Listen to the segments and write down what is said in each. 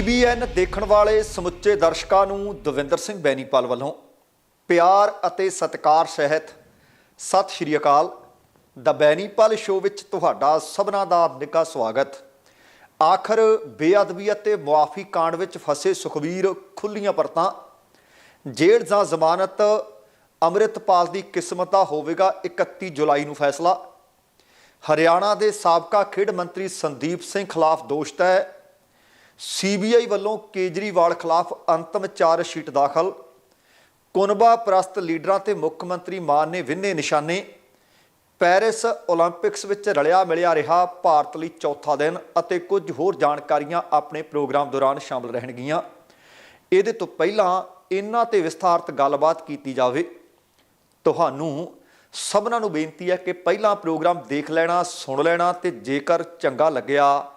TBN ਦੇਖਣ ਵਾਲੇ ਸਮੁੱਚੇ ਦਰਸ਼ਕਾਂ ਨੂੰ ਦਵਿੰਦਰ ਸਿੰਘ ਬੈਨੀਪਾਲ ਵੱਲੋਂ ਪਿਆਰ ਅਤੇ ਸਤਿਕਾਰ ਸਹਿਤ ਸਤਿ ਸ਼੍ਰੀ ਅਕਾਲ। ਦਾ ਬੈਨੀਪਾਲ ਸ਼ੋਅ ਵਿੱਚ ਤੁਹਾਡਾ ਸਭਨਾਂ ਦਾ ਨਿੱਘਾ ਸਵਾਗਤ। ਆਖਰ ਬੇਅਦਬੀ ਅਤੇ ਮੁਆਫੀ ਕਾਂਡ ਵਿੱਚ ਫਸੇ ਸੁਖਵੀਰ ਖੁੱਲੀਆਂ ਪਰਤਾਂ। ਜੇਲ੍ਹ ਜਾਂ ਜ਼ਮਾਨਤ ਅੰਮ੍ਰਿਤਪਾਲ ਦੀ ਕਿਸਮਤ ਦਾ ਹੋਵੇਗਾ 31 ਜੁਲਾਈ ਨੂੰ ਫੈਸਲਾ। ਹਰਿਆਣਾ ਦੇ ਸਾਬਕਾ ਖੇਡ ਮੰਤਰੀ ਸੰਦੀਪ ਸਿੰਘ ਖਿਲਾਫ ਦੋਸ਼ ਤਹਿ ਸੀਬੀਆਈ ਵੱਲੋਂ ਕੇਜਰੀਵਾਲ ਖਿਲਾਫ ਅੰਤਮ ਚਾਰ ਸ਼ੀਟ ਦਾਖਲ। ਕੁਨਬਾ ਪ੍ਰਸਤ ਲੀਡਰਾਂ ਤੇ ਮੁੱਖ ਮੰਤਰੀ ਮਾਨ ਨੇ ਵਿੰਨੇ ਨਿਸ਼ਾਨੇ। ਪੈਰਿਸ 올림픽ਸ ਵਿੱਚ ਰਲਿਆ ਮਿਲਿਆ ਰਿਹਾ ਭਾਰਤ ਲਈ ਚੌਥਾ ਦਿਨ ਅਤੇ ਕੁਝ ਹੋਰ ਜਾਣਕਾਰੀਆਂ ਆਪਣੇ ਪ੍ਰੋਗਰਾਮ ਦੌਰਾਨ ਸ਼ਾਮਲ ਰਹਿਣਗੀਆਂ। ਇਹਦੇ ਤੋਂ ਪਹਿਲਾਂ ਇਹਨਾਂ ਤੇ ਵਿਸਥਾਰਤ ਗੱਲਬਾਤ ਕੀਤੀ ਜਾਵੇ। ਤੁਹਾਨੂੰ ਸਭਨਾਂ ਨੂੰ ਬੇਨਤੀ ਹੈ ਕਿ ਪਹਿਲਾਂ ਪ੍ਰੋਗਰਾਮ ਦੇਖ ਲੈਣਾ, ਸੁਣ ਲੈਣਾ ਤੇ ਜੇਕਰ ਚੰਗਾ ਲੱਗਿਆ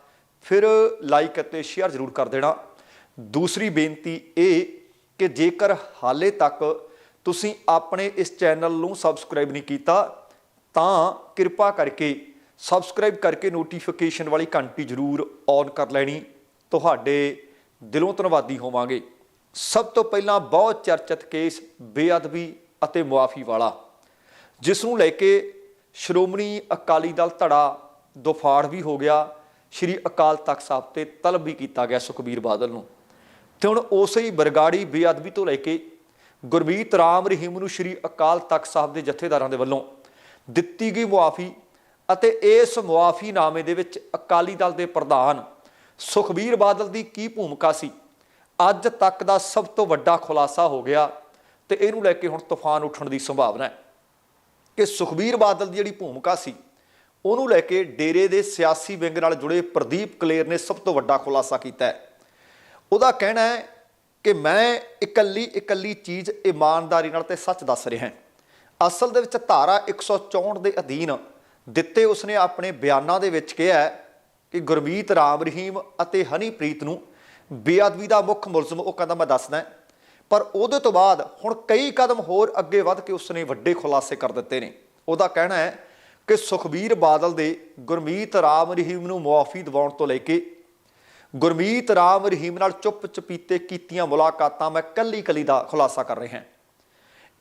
ਫਿਰ ਲਾਈਕ ਅਤੇ ਸ਼ੇਅਰ ਜ਼ਰੂਰ ਕਰ ਦੇਣਾ। ਦੂਸਰੀ ਬੇਨਤੀ ਇਹ ਕਿ ਜੇਕਰ ਹਾਲੇ ਤੱਕ ਤੁਸੀਂ ਆਪਣੇ ਇਸ ਚੈਨਲ ਨੂੰ ਸਬਸਕ੍ਰਾਈਬ ਨਹੀਂ ਕੀਤਾ, ਤਾਂ ਕਿਰਪਾ ਕਰਕੇ ਸਬਸਕ੍ਰਾਈਬ ਕਰਕੇ ਨੋਟੀਫਿਕੇਸ਼ਨ ਵਾਲੀ ਘੰਟੀ ਜ਼ਰੂਰ ਔਨ ਕਰ ਲੈਣੀ। ਤੁਹਾਡੇ ਦਿਲੋਂ ਧੰਨਵਾਦੀ ਹੋਵਾਂਗੇ। ਸਭ ਤੋਂ ਪਹਿਲਾਂ ਬਹੁਤ ਚਰਚਿਤ ਕੇਸ ਬੇਅਦਬੀ ਅਤੇ ਮੁਆਫੀ ਵਾਲਾ, ਜਿਸ ਨੂੰ ਲੈ ਕੇ ਸ਼੍ਰੋਮਣੀ ਅਕਾਲੀ ਦਲ ਧੜਾ ਦੁਫਾੜ ਵੀ ਹੋ ਗਿਆ। ਸ਼੍ਰੀ ਅਕਾਲ ਤਖਤ ਸਾਹਿਬ ਤੇ ਤਲਬ ਵੀ ਕੀਤਾ ਗਿਆ ਸੁਖਬੀਰ ਬਾਦਲ ਨੂੰ। ਤੇ ਹੁਣ ਉਸੇ ਹੀ ਬਰਗਾੜੀ ਬੇਅਦਬੀ ਤੋਂ ਲੈ ਕੇ ਗੁਰਮੀਤ ਰਾਮ ਰਹੀਮ ਨੂੰ ਸ਼੍ਰੀ ਅਕਾਲ ਤਖਤ ਸਾਹਿਬ ਦੇ ਜਥੇਦਾਰਾਂ ਦੇ ਵੱਲੋਂ ਦਿੱਤੀ ਗਈ ਮੁਆਫੀ ਅਤੇ ਇਸ ਮੁਆਫੀਨਾਮੇ ਦੇ ਵਿੱਚ ਅਕਾਲੀ ਦਲ ਦੇ ਪ੍ਰਧਾਨ ਸੁਖਬੀਰ ਬਾਦਲ ਦੀ ਕੀ ਭੂਮਿਕਾ ਸੀ, ਅੱਜ ਤੱਕ ਦਾ ਸਭ ਤੋਂ ਵੱਡਾ ਖੁਲਾਸਾ ਹੋ ਗਿਆ ਤੇ ਇਹਨੂੰ ਲੈ ਕੇ ਹੁਣ ਤੂਫਾਨ ਉੱਠਣ ਦੀ ਸੰਭਾਵਨਾ ਹੈ। ਕਿ ਸੁਖਬੀਰ ਬਾਦਲ ਦੀ ਜਿਹੜੀ ਭੂਮਿਕਾ ਸੀ ਉਹਨੂੰ ਲੈ ਕੇ ਡੇਰੇ ਦੇ ਸਿਆਸੀ ਵਿੰਗ ਨਾਲ ਜੁੜੇ ਪ੍ਰਦੀਪ ਕਲੇਰ ਨੇ ਸਭ ਤੋਂ ਵੱਡਾ ਖੁਲਾਸਾ ਕੀਤਾ ਹੈ। ਉਹਦਾ ਕਹਿਣਾ ਹੈ ਕਿ ਮੈਂ ਇਕੱਲੀ ਇਕੱਲੀ ਚੀਜ਼ ਇਮਾਨਦਾਰੀ ਨਾਲ ਤੇ ਸੱਚ ਦੱਸ ਰਿਹਾ ਹਾਂ। ਅਸਲ ਦੇ ਵਿੱਚ ਧਾਰਾ 164 ਦੇ ਅਧੀਨ ਦਿੱਤੇ ਉਸਨੇ ਆਪਣੇ ਬਿਆਨਾਂ ਦੇ ਵਿੱਚ ਕਿਹਾ ਕਿ ਗੁਰਮੀਤ ਰਾਮ ਰਹੀਮ ਅਤੇ ਹਨੀਪ੍ਰੀਤ ਨੂੰ ਬੇਅਦਬੀ ਦਾ ਮੁੱਖ ਮੁਲਜ਼ਮ ਉਹ ਕਹਿੰਦਾ ਮੈਂ ਦੱਸਦਾ ਪਰ ਉਹਦੇ ਤੋਂ ਬਾਅਦ ਹੁਣ ਕਈ ਕਦਮ ਹੋਰ ਅੱਗੇ ਵੱਧ ਕੇ ਉਸਨੇ ਵੱਡੇ ਖੁਲਾਸੇ ਕਰ ਦਿੱਤੇ ਨੇ। ਉਹਦਾ ਕਹਿਣਾ ਹੈ ਕਿ ਸੁਖਬੀਰ ਬਾਦਲ ਦੇ ਗੁਰਮੀਤ ਰਾਮ ਰਹੀਮ ਨੂੰ ਮੁਆਫੀ ਦਿਵਾਉਣ ਤੋਂ ਲੈ ਕੇ ਗੁਰਮੀਤ ਰਾਮ ਰਹੀਮ ਨਾਲ ਚੁੱਪ ਚਪੀਤੇ ਕੀਤੀਆਂ ਮੁਲਾਕਾਤਾਂ ਮੈਂ ਕੱਲੀ ਕੱਲੀ ਦਾ ਖੁਲਾਸਾ ਕਰ ਰਿਹਾ ਹਾਂ।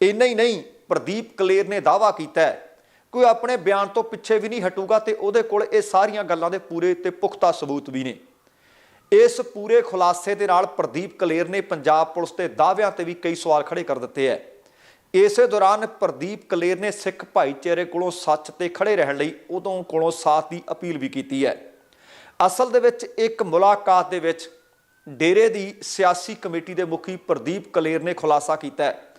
ਇੰਨਾ ਹੀ ਨਹੀਂ, ਪ੍ਰਦੀਪ ਕਲੇਰ ਨੇ ਦਾਵਾ ਕੀਤਾ ਹੈ, ਕੋਈ ਆਪਣੇ ਬਿਆਨ ਤੋਂ ਪਿੱਛੇ ਵੀ ਨਹੀਂ ਹਟੂਗਾ ਤੇ ਉਹਦੇ ਕੋਲ ਇਹ ਸਾਰੀਆਂ ਗੱਲਾਂ ਦੇ ਪੂਰੇ ਤੇ ਪੁਖਤਾ ਸਬੂਤ ਵੀ ਨੇ। ਇਸ ਪੂਰੇ ਖੁਲਾਸੇ ਦੇ ਨਾਲ ਪ੍ਰਦੀਪ ਕਲੇਰ ਨੇ ਪੰਜਾਬ ਪੁਲਿਸ ਤੇ ਦਾਅਵਿਆਂ ਤੇ ਵੀ ਕਈ ਸਵਾਲ ਖੜੇ ਕਰ ਦਿੱਤੇ ਐ ਇਸੇ ਦੌਰਾਨ ਪ੍ਰਦੀਪ ਕਲੇਰ ਨੇ ਸਿੱਖ ਭਾਈਚਾਰੇ ਕੋਲੋਂ ਸੱਚ ਤੇ ਖੜੇ ਰਹਿਣ ਲਈ ਉਦੋਂ ਕੋਲੋਂ ਸਾਥ ਦੀ ਅਪੀਲ ਵੀ ਕੀਤੀ ਹੈ। ਅਸਲ ਦੇ ਵਿੱਚ ਇੱਕ ਮੁਲਾਕਾਤ ਦੇ ਵਿੱਚ ਡੇਰੇ ਦੀ ਸਿਆਸੀ ਕਮੇਟੀ ਦੇ ਮੁਖੀ ਪ੍ਰਦੀਪ ਕਲੇਰ ਨੇ ਖੁਲਾਸਾ ਕੀਤਾ ਹੈ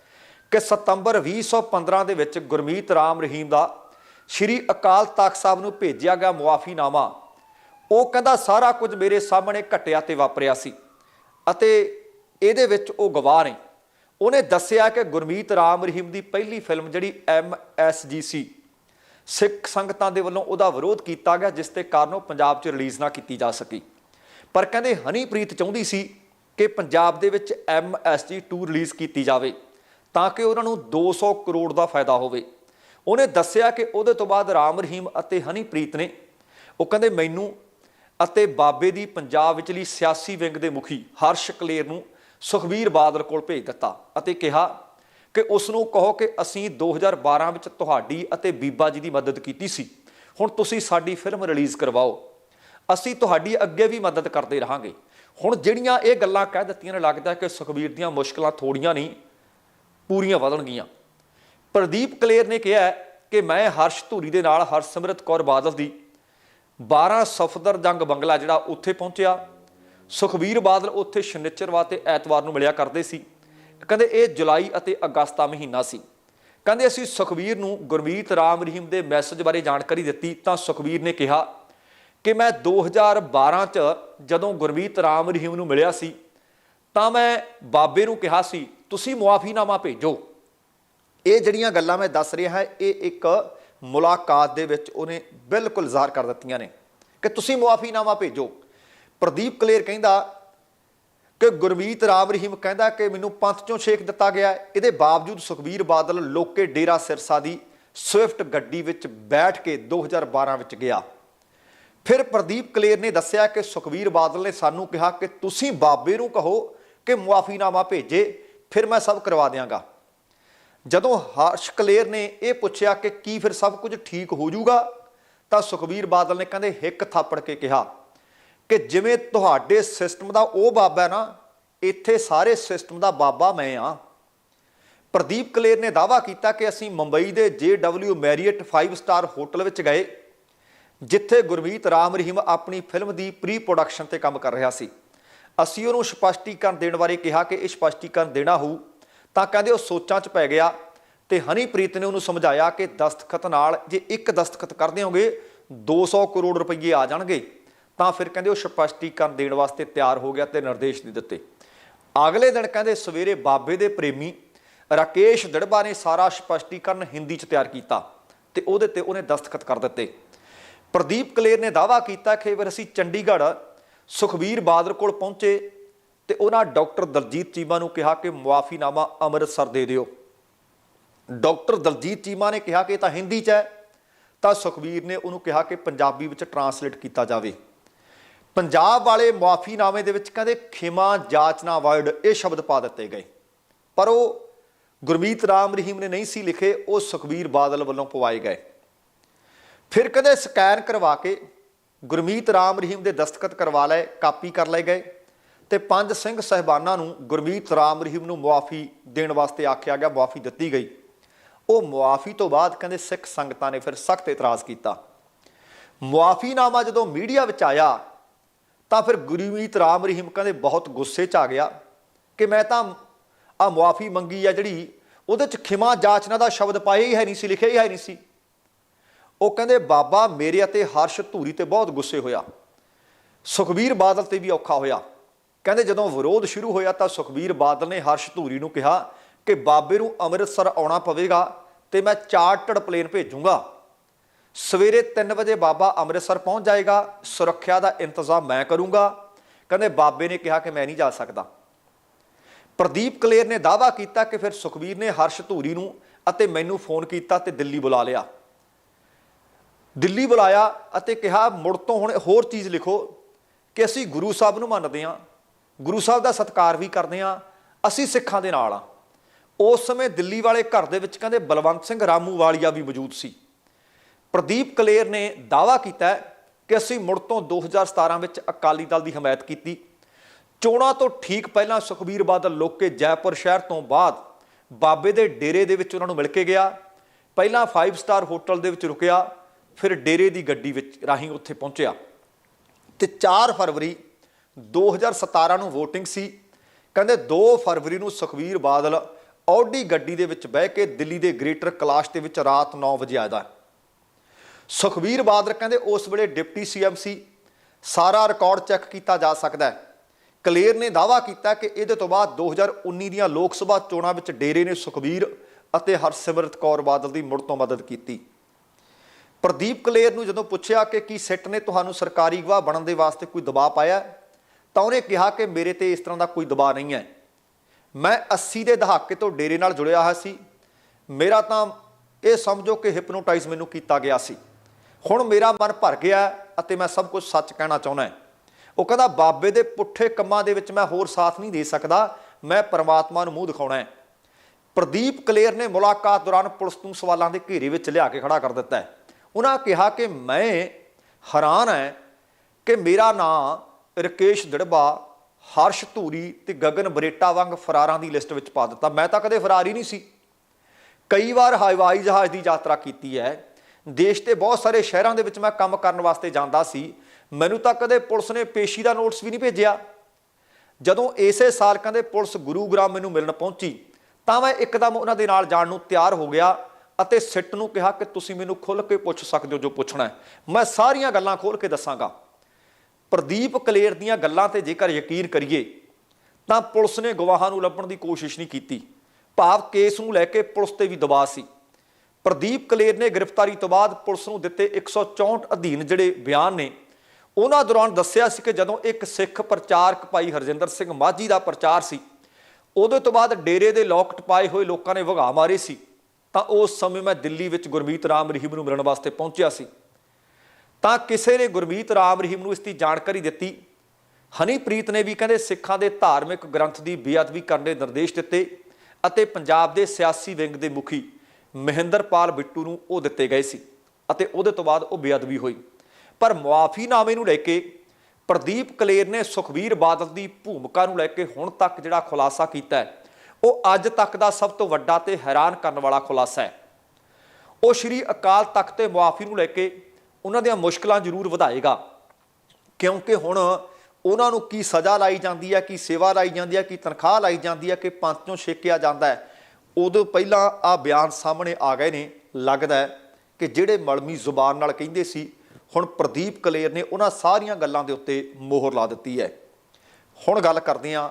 ਕਿ ਸਤੰਬਰ 2015 ਦੇ ਵਿੱਚ ਗੁਰਮੀਤ ਰਾਮ ਰਹੀਮ ਦਾ ਸ਼੍ਰੀ ਅਕਾਲ ਤਖਤ ਸਾਹਿਬ ਨੂੰ ਭੇਜਿਆ ਗਿਆ ਮੁਆਫੀਨਾਮਾ। ਉਹ ਕਹਿੰਦਾ ਸਾਰਾ ਕੁਝ ਮੇਰੇ ਸਾਹਮਣੇ ਘਟਿਆ ਤੇ ਵਾਪਰਿਆ ਸੀ ਅਤੇ ਇਹਦੇ ਵਿੱਚ ਉਹ ਗਵਾਹ ਨੇ। ਉਹਨੇ ਦੱਸਿਆ ਕਿ ਗੁਰਮੀਤ ਰਾਮ ਰਹੀਮ ਦੀ ਪਹਿਲੀ ਫਿਲਮ ਜਿਹੜੀ ਐਮਐਸਜੀਸੀ ਸਿੱਖ ਸੰਗਤਾਂ ਦੇ ਵੱਲੋਂ ਉਹਦਾ ਵਿਰੋਧ ਕੀਤਾ ਗਿਆ, ਜਿਸ ਦੇ ਕਾਰਨ ਉਹ ਪੰਜਾਬ 'ਚ ਰਿਲੀਜ਼ ਨਾ ਕੀਤੀ ਜਾ ਸਕੀ। ਪਰ ਕਹਿੰਦੇ ਹਨੀਪ੍ਰੀਤ ਚਾਹੁੰਦੀ ਸੀ ਕਿ ਪੰਜਾਬ ਦੇ ਵਿੱਚ ਐਮਐਸਜੀ 2 ਰਿਲੀਜ਼ ਕੀਤੀ ਜਾਵੇ, ਤਾਂ ਕਿ ਉਹਨਾਂ ਨੂੰ 200 ਕਰੋੜ ਦਾ ਫਾਇਦਾ ਹੋਵੇ। ਉਹਨੇ ਦੱਸਿਆ ਕਿ ਉਹਦੇ ਤੋਂ ਬਾਅਦ ਰਾਮ ਰਹੀਮ ਅਤੇ ਹਨੀਪ੍ਰੀਤ ਨੇ, ਉਹ ਕਹਿੰਦੇ ਮੈਨੂੰ ਅਤੇ ਬਾਬੇ ਦੀ ਪੰਜਾਬ ਵਿਚਲੀ ਸਿਆਸੀ ਵਿੰਗ ਦੇ ਮੁਖੀ ਹਰਸ਼ ਕਲੇਰ ਨੂੰ ਸੁਖਬੀਰ ਬਾਦਲ ਕੋਲ ਭੇਜ ਦਿੱਤਾ ਅਤੇ ਕਿਹਾ ਕਿ ਉਸ ਨੂੰ ਕਹੋ ਕਿ ਅਸੀਂ 2012 ਵਿੱਚ ਤੁਹਾਡੀ ਅਤੇ ਬੀਬਾ ਜੀ ਦੀ ਮਦਦ ਕੀਤੀ ਸੀ। ਹੁਣ ਤੁਸੀਂ ਸਾਡੀ ਫਿਲਮ ਰਿਲੀਜ਼ ਕਰਵਾਓ। ਅਸੀਂ ਤੁਹਾਡੀ ਅੱਗੇ ਵੀ ਮਦਦ ਕਰਦੇ ਰਹਾਂਗੇ। ਹੁਣ ਜਿਹੜੀਆਂ ਇਹ ਗੱਲਾਂ ਕਹਿ ਦਿੱਤੀਆਂ ਨੇ, ਲੱਗਦਾ ਕਿ ਸੁਖਬੀਰ ਦੀਆਂ ਮੁਸ਼ਕਲਾਂ ਥੋੜੀਆਂ ਨਹੀਂ, ਪੂਰੀਆਂ ਵਧਣਗੀਆਂ। ਪ੍ਰਦੀਪ ਕਲੇਰ ਨੇ ਕਿਹਾ ਕਿ ਮੈਂ ਹਰਸ਼ ਧੂਰੀ ਦੇ ਨਾਲ ਹਰਸਿਮਰਤ ਕੌਰ ਬਾਦਲ ਦੀ 12 ਸਫਦਰ ਜੰਗ ਬੰਗਲਾ, ਜਿਹੜਾ ਉੱਥੇ ਪਹੁੰਚਿਆ ਸੁਖਬੀਰ ਬਾਦਲ ਉੱਥੇ ਸ਼ਨੀਚਰਵਾਰ ਤੇ ਐਤਵਾਰ ਨੂੰ ਮਿਲਿਆ ਕਰਦੇ ਸੀ। ਕਹਿੰਦੇ ਇਹ ਜੁਲਾਈ ਅਤੇ ਅਗਸਤ ਦਾ ਮਹੀਨਾ ਸੀ। ਕਹਿੰਦੇ ਅਸੀਂ ਸੁਖਬੀਰ ਨੂੰ ਗੁਰਮੀਤ ਰਾਮ ਰਹੀਮ ਦੇ ਮੈਸੇਜ ਬਾਰੇ ਜਾਣਕਾਰੀ ਦਿੱਤੀ ਤਾਂ ਸੁਖਬੀਰ ਨੇ ਕਿਹਾ ਕਿ ਮੈਂ 2012 ਚ ਜਦੋਂ ਗੁਰਮੀਤ ਰਾਮ ਰਹੀਮ ਨੂੰ ਮਿਲਿਆ ਸੀ, ਤਾਂ ਮੈਂ ਬਾਬੇ ਨੂੰ ਕਿਹਾ ਸੀ, ਤੁਸੀਂ ਮੁਆਫੀਨਾਮਾ ਭੇਜੋ। ਇਹ ਜਿਹੜੀਆਂ ਗੱਲਾਂ ਮੈਂ ਦੱਸ ਰਿਹਾ ਹਾਂ, ਇਹ ਇੱਕ ਮੁਲਾਕਾਤ ਦੇ ਵਿੱਚ ਉਹਨੇ ਬਿਲਕੁਲ ਜ਼ਾਹਰ ਕਰ ਦਿੱਤੀਆਂ ਨੇ ਕਿ ਤੁਸੀਂ ਮੁਆਫੀਨਾਮਾ ਭੇਜੋ। ਪ੍ਰਦੀਪ ਕਲੇਰ ਕਹਿੰਦਾ ਕਿ ਗੁਰਮੀਤ ਰਾਮ ਰਹੀਮ ਕਹਿੰਦਾ ਕਿ ਮੈਨੂੰ ਪੰਥ ਚੋਂ ਛੇਕ ਦਿੱਤਾ ਗਿਆ ਇਹਦੇ ਬਾਵਜੂਦ ਸੁਖਬੀਰ ਬਾਦਲ ਲੋਕੇ ਡੇਰਾ ਸਿਰਸਾ ਦੀ ਸਵਿਫਟ ਗੱਡੀ ਵਿੱਚ ਬੈਠ ਕੇ 2012 ਵਿੱਚ ਗਿਆ। ਫਿਰ ਪ੍ਰਦੀਪ ਕਲੇਰ ਨੇ ਦੱਸਿਆ ਕਿ ਸੁਖਬੀਰ ਬਾਦਲ ਨੇ ਸਾਨੂੰ ਕਿਹਾ ਕਿ ਤੁਸੀਂ ਬਾਬੇ ਨੂੰ ਕਹੋ ਕਿ ਮੁਆਫੀਨਾਮਾ ਭੇਜੇ, ਫਿਰ ਮੈਂ ਸਭ ਕਰਵਾ ਦਿਆਂਗਾ। ਜਦੋਂ ਹਰਸ਼ ਕਲੇਰ ਨੇ ਇਹ ਪੁੱਛਿਆ ਕਿ ਕੀ ਫਿਰ ਸਭ ਕੁਝ ਠੀਕ ਹੋ ਜਾਊਗਾ, ਤਾਂ ਸੁਖਬੀਰ ਬਾਦਲ ਨੇ ਕਹਿੰਦੇ ਹਿੱਕ ਥਾਪੜ ਕੇ ਕਿਹਾ ਕਿ ਜਿਵੇਂ ਤੁਹਾਡੇ ਸਿਸਟਮ ਦਾ ਉਹ ਬਾਬਾ ਹੈ ਨਾ, ਇੱਥੇ ਸਾਰੇ ਸਿਸਟਮ ਦਾ ਬਾਬਾ ਮੈਂ ਆ। ਪ੍ਰਦੀਪ ਕਲੇਰ ਨੇ ਦਾਅਵਾ ਕੀਤਾ ਕਿ ਅਸੀਂ ਮੁੰਬਈ ਦੇ JW ਮੈਰੀਅਟ 5 ਸਟਾਰ ਹੋਟਲ ਵਿੱਚ ਗਏ, ਜਿੱਥੇ ਗੁਰਮੀਤ ਰਾਮ ਰਹੀਮ ਆਪਣੀ ਫਿਲਮ ਦੀ ਪ੍ਰੀ ਪ੍ਰੋਡਕਸ਼ਨ ਤੇ ਕੰਮ ਕਰ ਰਿਹਾ ਸੀ। ਅਸੀਂ ਉਹਨੂੰ ਸਪਸ਼ਟੀਕਰਨ ਦੇਣ ਬਾਰੇ ਕਿਹਾ ਕਿ ਇਹ ਸਪਸ਼ਟੀਕਰਨ ਦੇਣਾ ਹੋਊ, ਤਾਂ ਕਹਿੰਦੇ ਉਹ ਸੋਚਾਂ 'ਚ ਪੈ ਗਿਆ ਤੇ ਹਨੀਪ੍ਰੀਤ ਨੇ ਉਹਨੂੰ ਸਮਝਾਇਆ ਕਿ ਦਸਤਖਤ ਨਾਲ ਜੇ ਇੱਕ ਦਸਤਖਤ ਕਰਦੇ ਹੋਗੇ 200 ਕਰੋੜ ਰੁਪਏ ਆ ਜਾਣਗੇ। ਤਾਂ ਫਿਰ ਕਹਿੰਦੇ ਉਹ ਸਪਸ਼ਟੀਕਰਨ ਦੇਣ ਵਾਸਤੇ ਤਿਆਰ ਹੋ ਗਿਆ ਤੇ ਨਿਰਦੇਸ਼ ਦੇ ਦਿੱਤੇ। ਅਗਲੇ ਦਿਨ ਕਹਿੰਦੇ ਸਵੇਰੇ ਬਾਬੇ ਦੇ ਪ੍ਰੇਮੀ ਰਾਕੇਸ਼ ਦੜਬਾ ਨੇ ਸਾਰਾ ਸਪਸ਼ਟੀਕਰਨ ਹਿੰਦੀ 'ਚ ਤਿਆਰ ਕੀਤਾ ਤੇ ਉਹਦੇ ਤੇ ਉਹਨੇ ਦਸਤਖਤ ਕਰ ਦਿੱਤੇ। ਪ੍ਰਦੀਪ ਕਲੇਰ ਨੇ ਦਾਅਵਾ ਕੀਤਾ ਕਿ ਫਿਰ ਅਸੀਂ ਚੰਡੀਗੜ੍ਹ ਸੁਖਬੀਰ ਬਾਦਲ ਕੋਲ ਪਹੁੰਚੇ ਤੇ ਉਹਨਾਂ ਡਾਕਟਰ ਦਲਜੀਤ ਚੀਮਾ ਨੂੰ ਕਿਹਾ ਕਿ ਮੁਆਫੀਨਾਮਾ ਅੰਮ੍ਰਿਤਸਰ ਦੇ ਦਿਓ। ਡਾਕਟਰ ਦਲਜੀਤ ਚੀਮਾ ਨੇ ਕਿਹਾ ਕਿ ਇਹ ਤਾਂ ਹਿੰਦੀ 'ਚ ਹੈ, ਤਾਂ ਸੁਖਬੀਰ ਨੇ ਉਹਨੂੰ ਕਿਹਾ ਕਿ ਪੰਜਾਬੀ ਵਿੱਚ ਟਰਾਂਸਲੇਟ ਕੀਤਾ ਜਾਵੇ। ਪੰਜਾਬ ਵਾਲੇ ਮੁਆਫੀਨਾਮੇ ਦੇ ਵਿੱਚ ਕਹਿੰਦੇ ਖਿਮਾ ਜਾਚਨਾ ਵਰਡ ਇਹ ਸ਼ਬਦ ਪਾ ਦਿੱਤੇ ਗਏ। ਪਰ ਉਹ ਗੁਰਮੀਤ ਰਾਮ ਰਹੀਮ ਨੇ ਨਹੀਂ ਸੀ ਲਿਖੇ, ਉਹ ਸੁਖਬੀਰ ਬਾਦਲ ਵੱਲੋਂ ਪਵਾਏ ਗਏ। ਫਿਰ ਕਦੇ ਸਕੈਨ ਕਰਵਾ ਕੇ ਗੁਰਮੀਤ ਰਾਮ ਰਹੀਮ ਦੇ ਦਸਤਖਤ ਕਰਵਾ ਲਏ, ਕਾਪੀ ਕਰ ਲਏ ਗਏ ਤੇ ਪੰਜ ਸਿੰਘ ਸਹਿਬਾਨਾਂ ਨੂੰ ਗੁਰਮੀਤ ਰਾਮ ਰਹੀਮ ਨੂੰ ਮੁਆਫੀ ਦੇਣ ਵਾਸਤੇ ਆਖਿਆ ਗਿਆ, ਮੁਆਫੀ ਦਿੱਤੀ ਗਈ। ਉਹ ਮੁਆਫੀ ਤੋਂ ਬਾਅਦ ਕਹਿੰਦੇ ਸਿੱਖ ਸੰਗਤਾਂ ਨੇ ਫਿਰ ਸਖਤ ਇਤਰਾਜ਼ ਕੀਤਾ। ਮੁਆਫੀਨਾਮਾ ਜਦੋਂ ਮੀਡੀਆ ਵਿੱਚ ਆਇਆ ਤਾਂ ਫਿਰ ਗੁਰਮੀਤ ਰਾਮ ਰਹੀਮ ਕਹਿੰਦੇ ਬਹੁਤ ਗੁੱਸੇ 'ਚ ਆ ਗਿਆ ਕਿ ਮੈਂ ਤਾਂ ਆ ਮੁਆਫੀ ਮੰਗੀ ਆ ਜਿਹੜੀ ਉਹਦੇ 'ਚ ਖਿਮਾ ਜਾਚਨਾ ਦਾ ਸ਼ਬਦ ਪਾਇਆ ਹੀ ਹੈ ਨਹੀਂ ਸੀ, ਲਿਖਿਆ ਹੀ ਹੈ ਨਹੀਂ ਸੀ। ਉਹ ਕਹਿੰਦੇ, ਬਾਬਾ, ਮੇਰੇ ਅਤੇ ਹਰਸ਼ ਧੂਰੀ ਤੇ ਬਹੁਤ ਗੁੱਸੇ ਹੋਇਆ। ਸੁਖਬੀਰ ਬਾਦਲ ਤੇ ਵੀ ਔਖਾ ਹੋਇਆ। ਕਹਿੰਦੇ, ਜਦੋਂ ਵਿਰੋਧ ਸ਼ੁਰੂ ਹੋਇਆ ਤਾਂ ਸੁਖਬੀਰ ਬਾਦਲ ਨੇ ਹਰਸ਼ ਧੂਰੀ ਨੂੰ ਕਿਹਾ ਕਿ ਬਾਬੇ ਨੂੰ ਅੰਮ੍ਰਿਤਸਰ ਆਉਣਾ ਪਵੇਗਾ ਤੇ ਮੈਂ ਚਾਰਟਰਡ ਪਲੇਨ ਭੇਜੂੰਗਾ। ਸਵੇਰੇ 3 ਵਜੇ ਬਾਬਾ ਅੰਮ੍ਰਿਤਸਰ ਪਹੁੰਚ ਜਾਏਗਾ, ਸੁਰੱਖਿਆ ਦਾ ਇੰਤਜ਼ਾਮ ਮੈਂ ਕਰੂੰਗਾ। ਕਹਿੰਦੇ ਬਾਬੇ ਨੇ ਕਿਹਾ ਕਿ ਮੈਂ ਨਹੀਂ ਜਾ ਸਕਦਾ। ਪ੍ਰਦੀਪ ਕਲੇਰ ਨੇ ਦਾਅਵਾ ਕੀਤਾ ਕਿ ਫਿਰ ਸੁਖਬੀਰ ਨੇ ਹਰਸ਼ ਧੂਰੀ ਨੂੰ ਅਤੇ ਮੈਨੂੰ ਫੋਨ ਕੀਤਾ ਤੇ ਦਿੱਲੀ ਬੁਲਾ ਲਿਆ। ਦਿੱਲੀ ਬੁਲਾਇਆ ਅਤੇ ਕਿਹਾ, ਮੁੜ ਤੋਂ ਹੁਣ ਹੋਰ ਚੀਜ਼ ਲਿਖੋ ਕਿ ਅਸੀਂ ਗੁਰੂ ਸਾਹਿਬ ਨੂੰ ਮੰਨਦੇ ਹਾਂ। ਗੁਰੂ ਸਾਹਿਬ ਦਾ ਸਤਿਕਾਰ ਵੀ ਕਰਦੇ ਹਾਂ। ਅਸੀਂ ਸਿੱਖਾਂ ਦੇ ਨਾਲ ਆ ਉਸ ਸਮੇਂ ਦਿੱਲੀ ਵਾਲੇ ਘਰ ਦੇ ਵਿੱਚ ਕਹਿੰਦੇ ਬਲਵੰਤ ਸਿੰਘ ਰਾਮੂ ਵਾਲੀਆ ਵੀ ਮੌਜੂਦ ਸੀ। ਪ੍ਰਦੀਪ ਕਲੇਰ ਨੇ ਦਾਅਵਾ ਕੀਤਾ ਕਿ ਅਸੀਂ ਮੁੜ ਤੋਂ 2017 ਵਿੱਚ ਅਕਾਲੀ ਦਲ ਦੀ ਹਮਾਇਤ ਕੀਤੀ। ਚੋਣਾਂ ਤੋਂ ਠੀਕ ਪਹਿਲਾਂ ਸੁਖਬੀਰ ਬਾਦਲ ਲੋਕੇ ਜੈਪੁਰ ਸ਼ਹਿਰ ਤੋਂ ਬਾਅਦ ਬਾਬੇ ਦੇ ਡੇਰੇ ਦੇ ਵਿੱਚ ਉਹਨਾਂ ਨੂੰ ਮਿਲ ਕੇ ਗਿਆ। ਪਹਿਲਾਂ 5 ਸਟਾਰ ਹੋਟਲ ਦੇ ਵਿੱਚ ਰੁਕਿਆ, ਫਿਰ ਡੇਰੇ ਦੀ ਗੱਡੀ ਵਿੱਚ ਰਾਹੀਂ ਉੱਥੇ ਪਹੁੰਚਿਆ। ਤੇ 4 ਫਰਵਰੀ 2017 ਨੂੰ ਵੋਟਿੰਗ ਸੀ। ਕਹਿੰਦੇ 2 ਫਰਵਰੀ ਨੂੰ ਸੁਖਬੀਰ ਬਾਦਲ ਆਡੀ ਗੱਡੀ ਦੇ ਵਿੱਚ ਬਹਿ ਕੇ ਦਿੱਲੀ ਦੇ ਗ੍ਰੇਟਰ ਕਲਾਸ਼ ਦੇ ਵਿੱਚ ਰਾਤ 9 ਵਜੇ ਆਇਆ ਸੁਖਬੀਰ ਬਾਦਲ ਕਹਿੰਦੇ ਉਸ ਵੇਲੇ ਡਿਪਟੀ ਸੀਐਮ ਸੀ। ਸਾਰਾ ਰਿਕਾਰਡ ਚੈੱਕ ਕੀਤਾ ਜਾ ਸਕਦਾ ਹੈ। ਕਲੇਰ ਨੇ ਦਾਅਵਾ ਕੀਤਾ ਕਿ ਇਹਦੇ ਤੋਂ ਬਾਅਦ 2019 ਦੀਆਂ ਲੋਕ ਸਭਾ ਚੋਣਾਂ ਵਿੱਚ ਡੇਰੇ ਨੇ ਸੁਖਬੀਰ ਅਤੇ ਹਰਸਿਮਰਤ ਕੌਰ ਬਾਦਲ ਦੀ ਮੁੜ ਤੋਂ ਮਦਦ ਕੀਤੀ। ਪ੍ਰਦੀਪ ਕਲੇਰ ਨੂੰ ਜਦੋਂ ਪੁੱਛਿਆ ਕਿ ਕੀ ਸਿੱਟ ਨੇ ਤੁਹਾਨੂੰ ਸਰਕਾਰੀ ਗਵਾਹ ਬਣਨ ਦੇ ਵਾਸਤੇ ਕੋਈ ਦਬਾਅ ਪਾਇਆ ਤਾਂ ਉਹਨੇ ਕਿਹਾ ਕਿ ਮੇਰੇ ਤੇ ਇਸ ਤਰ੍ਹਾਂ ਦਾ ਕੋਈ ਦਬਾਅ ਨਹੀਂ ਹੈ। ਮੈਂ 80 ਦੇ ਦਹਾਕੇ ਤੋਂ ਡੇਰੇ ਨਾਲ ਜੁੜਿਆ ਹੋਇਆ ਸੀ। ਮੇਰਾ ਤਾਂ ਇਹ ਸਮਝੋ ਕਿ ਹਿਪਨੋਟਾਈਜ਼ ਮੈਨੂੰ ਕੀਤਾ ਗਿਆ ਸੀ। ਹੁਣ ਮੇਰਾ ਮਨ ਭਰ ਗਿਆ ਅਤੇ ਮੈਂ ਸਭ ਕੁਝ ਸੱਚ ਕਹਿਣਾ ਚਾਹੁੰਦਾ ਉਹ ਕਹਿੰਦਾ, ਬਾਬੇ ਦੇ ਪੁੱਠੇ ਕੰਮਾਂ ਦੇ ਵਿੱਚ ਮੈਂ ਹੋਰ ਸਾਥ ਨਹੀਂ ਦੇ ਸਕਦਾ, ਮੈਂ ਪਰਮਾਤਮਾ ਨੂੰ ਮੂੰਹ ਦਿਖਾਉਣਾ ਹੈ। ਪ੍ਰਦੀਪ ਕਲੇਰ ਨੇ ਮੁਲਾਕਾਤ ਦੌਰਾਨ ਪੁਲਿਸ ਨੂੰ ਸਵਾਲਾਂ ਦੇ ਘੇਰੇ ਵਿੱਚ ਲਿਆ ਕੇ ਖੜਾ ਕਰ ਦਿੱਤਾ ਹੈ। ਉਹਨਾਂ ਕਿਹਾ ਕਿ ਮੈਂ ਹੈਰਾਨ ਹੈ ਕਿ ਮੇਰਾ ਨਾਂ ਰਕੇਸ਼ ਦੜਬਾ, ਹਰਸ਼ ਧੂਰੀ ਤੇ ਗਗਨ ਬਰੇਟਾ ਵਾਂਗ ਫਰਾਰਾਂ ਦੀ ਲਿਸਟ ਵਿੱਚ ਪਾ ਦਿੱਤਾ। ਮੈਂ ਤਾਂ ਕਦੇ ਫਰਾਰ ਹੀ ਨਹੀਂ ਸੀ। ਕਈ ਵਾਰ ਹਵਾਈ ਜਹਾਜ਼ ਦੀ ਯਾਤਰਾ ਕੀਤੀ ਹੈ। ਦੇਸ਼ ਦੇ ਬਹੁਤ ਸਾਰੇ ਸ਼ਹਿਰਾਂ ਦੇ ਵਿੱਚ ਮੈਂ ਕੰਮ ਕਰਨ ਵਾਸਤੇ ਜਾਂਦਾ ਸੀ, ਮੈਨੂੰ ਤਾਂ ਕਦੇ ਪੁਲਿਸ ਨੇ ਪੇਸ਼ੀ ਦਾ ਨੋਟਿਸ ਵੀ ਨਹੀਂ ਭੇਜਿਆ। ਜਦੋਂ ਇਸੇ ਸਾਲ ਕਹਿੰਦੇ ਪੁਲਿਸ ਗੁਰੂਗ੍ਰਾਮ ਮੈਨੂੰ ਮਿਲਣ ਪਹੁੰਚੀ, ਤਾਂ ਮੈਂ ਇੱਕਦਮ ਉਹਨਾਂ ਦੇ ਨਾਲ ਜਾਣ ਨੂੰ ਤਿਆਰ ਹੋ ਗਿਆ ਅਤੇ ਸਿੱਟ ਨੂੰ ਕਿਹਾ ਕਿ ਤੁਸੀਂ ਮੈਨੂੰ ਖੁੱਲ੍ਹ ਕੇ ਪੁੱਛ ਸਕਦੇ ਹੋ ਜੋ ਪੁੱਛਣਾ ਹੈ। ਮੈਂ ਸਾਰੀਆਂ ਗੱਲਾਂ ਖੋਲ੍ਹ ਕੇ ਦੱਸਾਂਗਾ। ਪ੍ਰਦੀਪ ਕਲੇਰ ਦੀਆਂ ਗੱਲਾਂ ਤੇ ਜੇਕਰ ਯਕੀਨ ਕਰੀਏ, ਤਾਂ ਪੁਲਿਸ ਨੇ ਗਵਾਹਾਂ ਨੂੰ ਲੱਭਣ ਦੀ ਕੋਸ਼ਿਸ਼ ਨਹੀਂ ਕੀਤੀ। ਭਾਵ ਕੇਸ ਨੂੰ ਲੈ ਕੇ ਪੁਲਿਸ ਤੇ ਵੀ ਦਬਾਅ ਸੀ। ਪ੍ਰਦੀਪ ਕਲੇਰ ਨੇ ਗ੍ਰਿਫਤਾਰੀ ਤੋਂ ਬਾਅਦ ਪੁਲਿਸ ਨੂੰ ਦਿੱਤੇ 164 ਅਧੀਨ ਜਿਹੜੇ ਬਿਆਨ ਨੇ, ਉਹਨਾਂ ਦੌਰਾਨ ਦੱਸਿਆ ਸੀ ਕਿ ਜਦੋਂ ਇੱਕ ਸਿੱਖ ਪ੍ਰਚਾਰਕ ਭਾਈ ਹਰਜਿੰਦਰ ਸਿੰਘ ਮਾਝੀ ਦਾ ਪ੍ਰਚਾਰ ਸੀ, ਉਹਦੇ ਤੋਂ ਬਾਅਦ ਡੇਰੇ ਦੇ ਲੋਕ ਟਪਾਏ ਹੋਏ ਲੋਕਾਂ ਨੇ ਵਗਾ ਮਾਰੇ ਸੀ, ਤਾਂ ਉਸ ਸਮੇਂ ਮੈਂ ਦਿੱਲੀ ਵਿੱਚ ਗੁਰਮੀਤ ਰਾਮ ਰਹੀਮ ਨੂੰ ਮਿਲਣ ਵਾਸਤੇ ਪਹੁੰਚਿਆ ਸੀ। ਤਾਂ ਕਿਸੇ ਨੇ ਗੁਰਮੀਤ ਰਾਮ ਰਹੀਮ ਨੂੰ ਇਸ ਦੀ ਜਾਣਕਾਰੀ ਦਿੱਤੀ। ਹਨੀਪ੍ਰੀਤ ਨੇ ਵੀ ਕਹਿੰਦੇ ਸਿੱਖਾਂ ਦੇ ਧਾਰਮਿਕ ਗ੍ਰੰਥ ਦੀ ਬੇਅਦਬੀ ਕਰਨ ਦੇ ਨਿਰਦੇਸ਼ ਦਿੱਤੇ ਅਤੇ ਪੰਜਾਬ ਦੇ ਸਿਆਸੀ ਵਿੰਗ ਦੇ ਮੁਖੀ ਮਹਿੰਦਰਪਾਲ ਬਿੱਟੂ ਨੂੰ ਉਹ ਦਿੱਤੇ ਗਏ ਸੀ ਅਤੇ ਉਹਦੇ ਤੋਂ ਬਾਅਦ ਉਹ ਬੇਅਦਬੀ ਹੋਈ। ਪਰ ਮੁਆਫੀਨਾਮੇ ਨੂੰ ਲੈ ਕੇ ਪ੍ਰਦੀਪ ਕਲੇਰ ਨੇ ਸੁਖਵੀਰ ਬਾਦਲ ਦੀ ਭੂਮਿਕਾ ਨੂੰ ਲੈ ਕੇ ਹੁਣ ਤੱਕ ਜਿਹੜਾ ਖੁਲਾਸਾ ਕੀਤਾ ਹੈ, ਉਹ ਅੱਜ ਤੱਕ ਦਾ ਸਭ ਤੋਂ ਵੱਡਾ ਤੇ ਹੈਰਾਨ ਕਰਨ ਵਾਲਾ ਖੁਲਾਸਾ ਹੈ। ਉਹ ਸ਼੍ਰੀ ਅਕਾਲ ਤਖਤ ਤੇ ਮੁਆਫੀ ਨੂੰ ਲੈ ਕੇ ਉਹਨਾਂ ਦੀਆਂ ਮੁਸ਼ਕਲਾਂ ਜ਼ਰੂਰ ਵਧਾਏਗਾ, ਕਿਉਂਕਿ ਹੁਣ ਉਹਨਾਂ ਨੂੰ ਕੀ ਸਜ਼ਾ ਲਾਈ ਜਾਂਦੀ ਹੈ, ਕੀ ਸੇਵਾ ਲਾਈ ਜਾਂਦੀ ਹੈ, ਕੀ ਤਨਖਾਹ ਲਾਈ ਜਾਂਦੀ ਹੈ, ਕਿ ਪੰਥ 'ਚੋਂ ਛੇਕਿਆ ਜਾਂਦਾ ਹੈ। ਉਦੋਂ ਪਹਿਲਾਂ ਆ ਬਿਆਨ ਸਾਹਮਣੇ ਆ ਗਏ ਨੇ। ਲੱਗਦਾ ਹੈ ਕਿ ਜਿਹੜੇ ਮਲਮੀ ਜ਼ੁਬਾਨ ਨਾਲ ਕਹਿੰਦੇ ਸੀ, ਹੁਣ ਪ੍ਰਦੀਪ ਕਲੇਰ ਨੇ ਉਹਨਾਂ ਸਾਰੀਆਂ ਗੱਲਾਂ ਦੇ ਉੱਤੇ ਮੋਹਰ ਲਾ ਦਿੱਤੀ ਹੈ। ਹੁਣ ਗੱਲ ਕਰਦੇ ਹਾਂ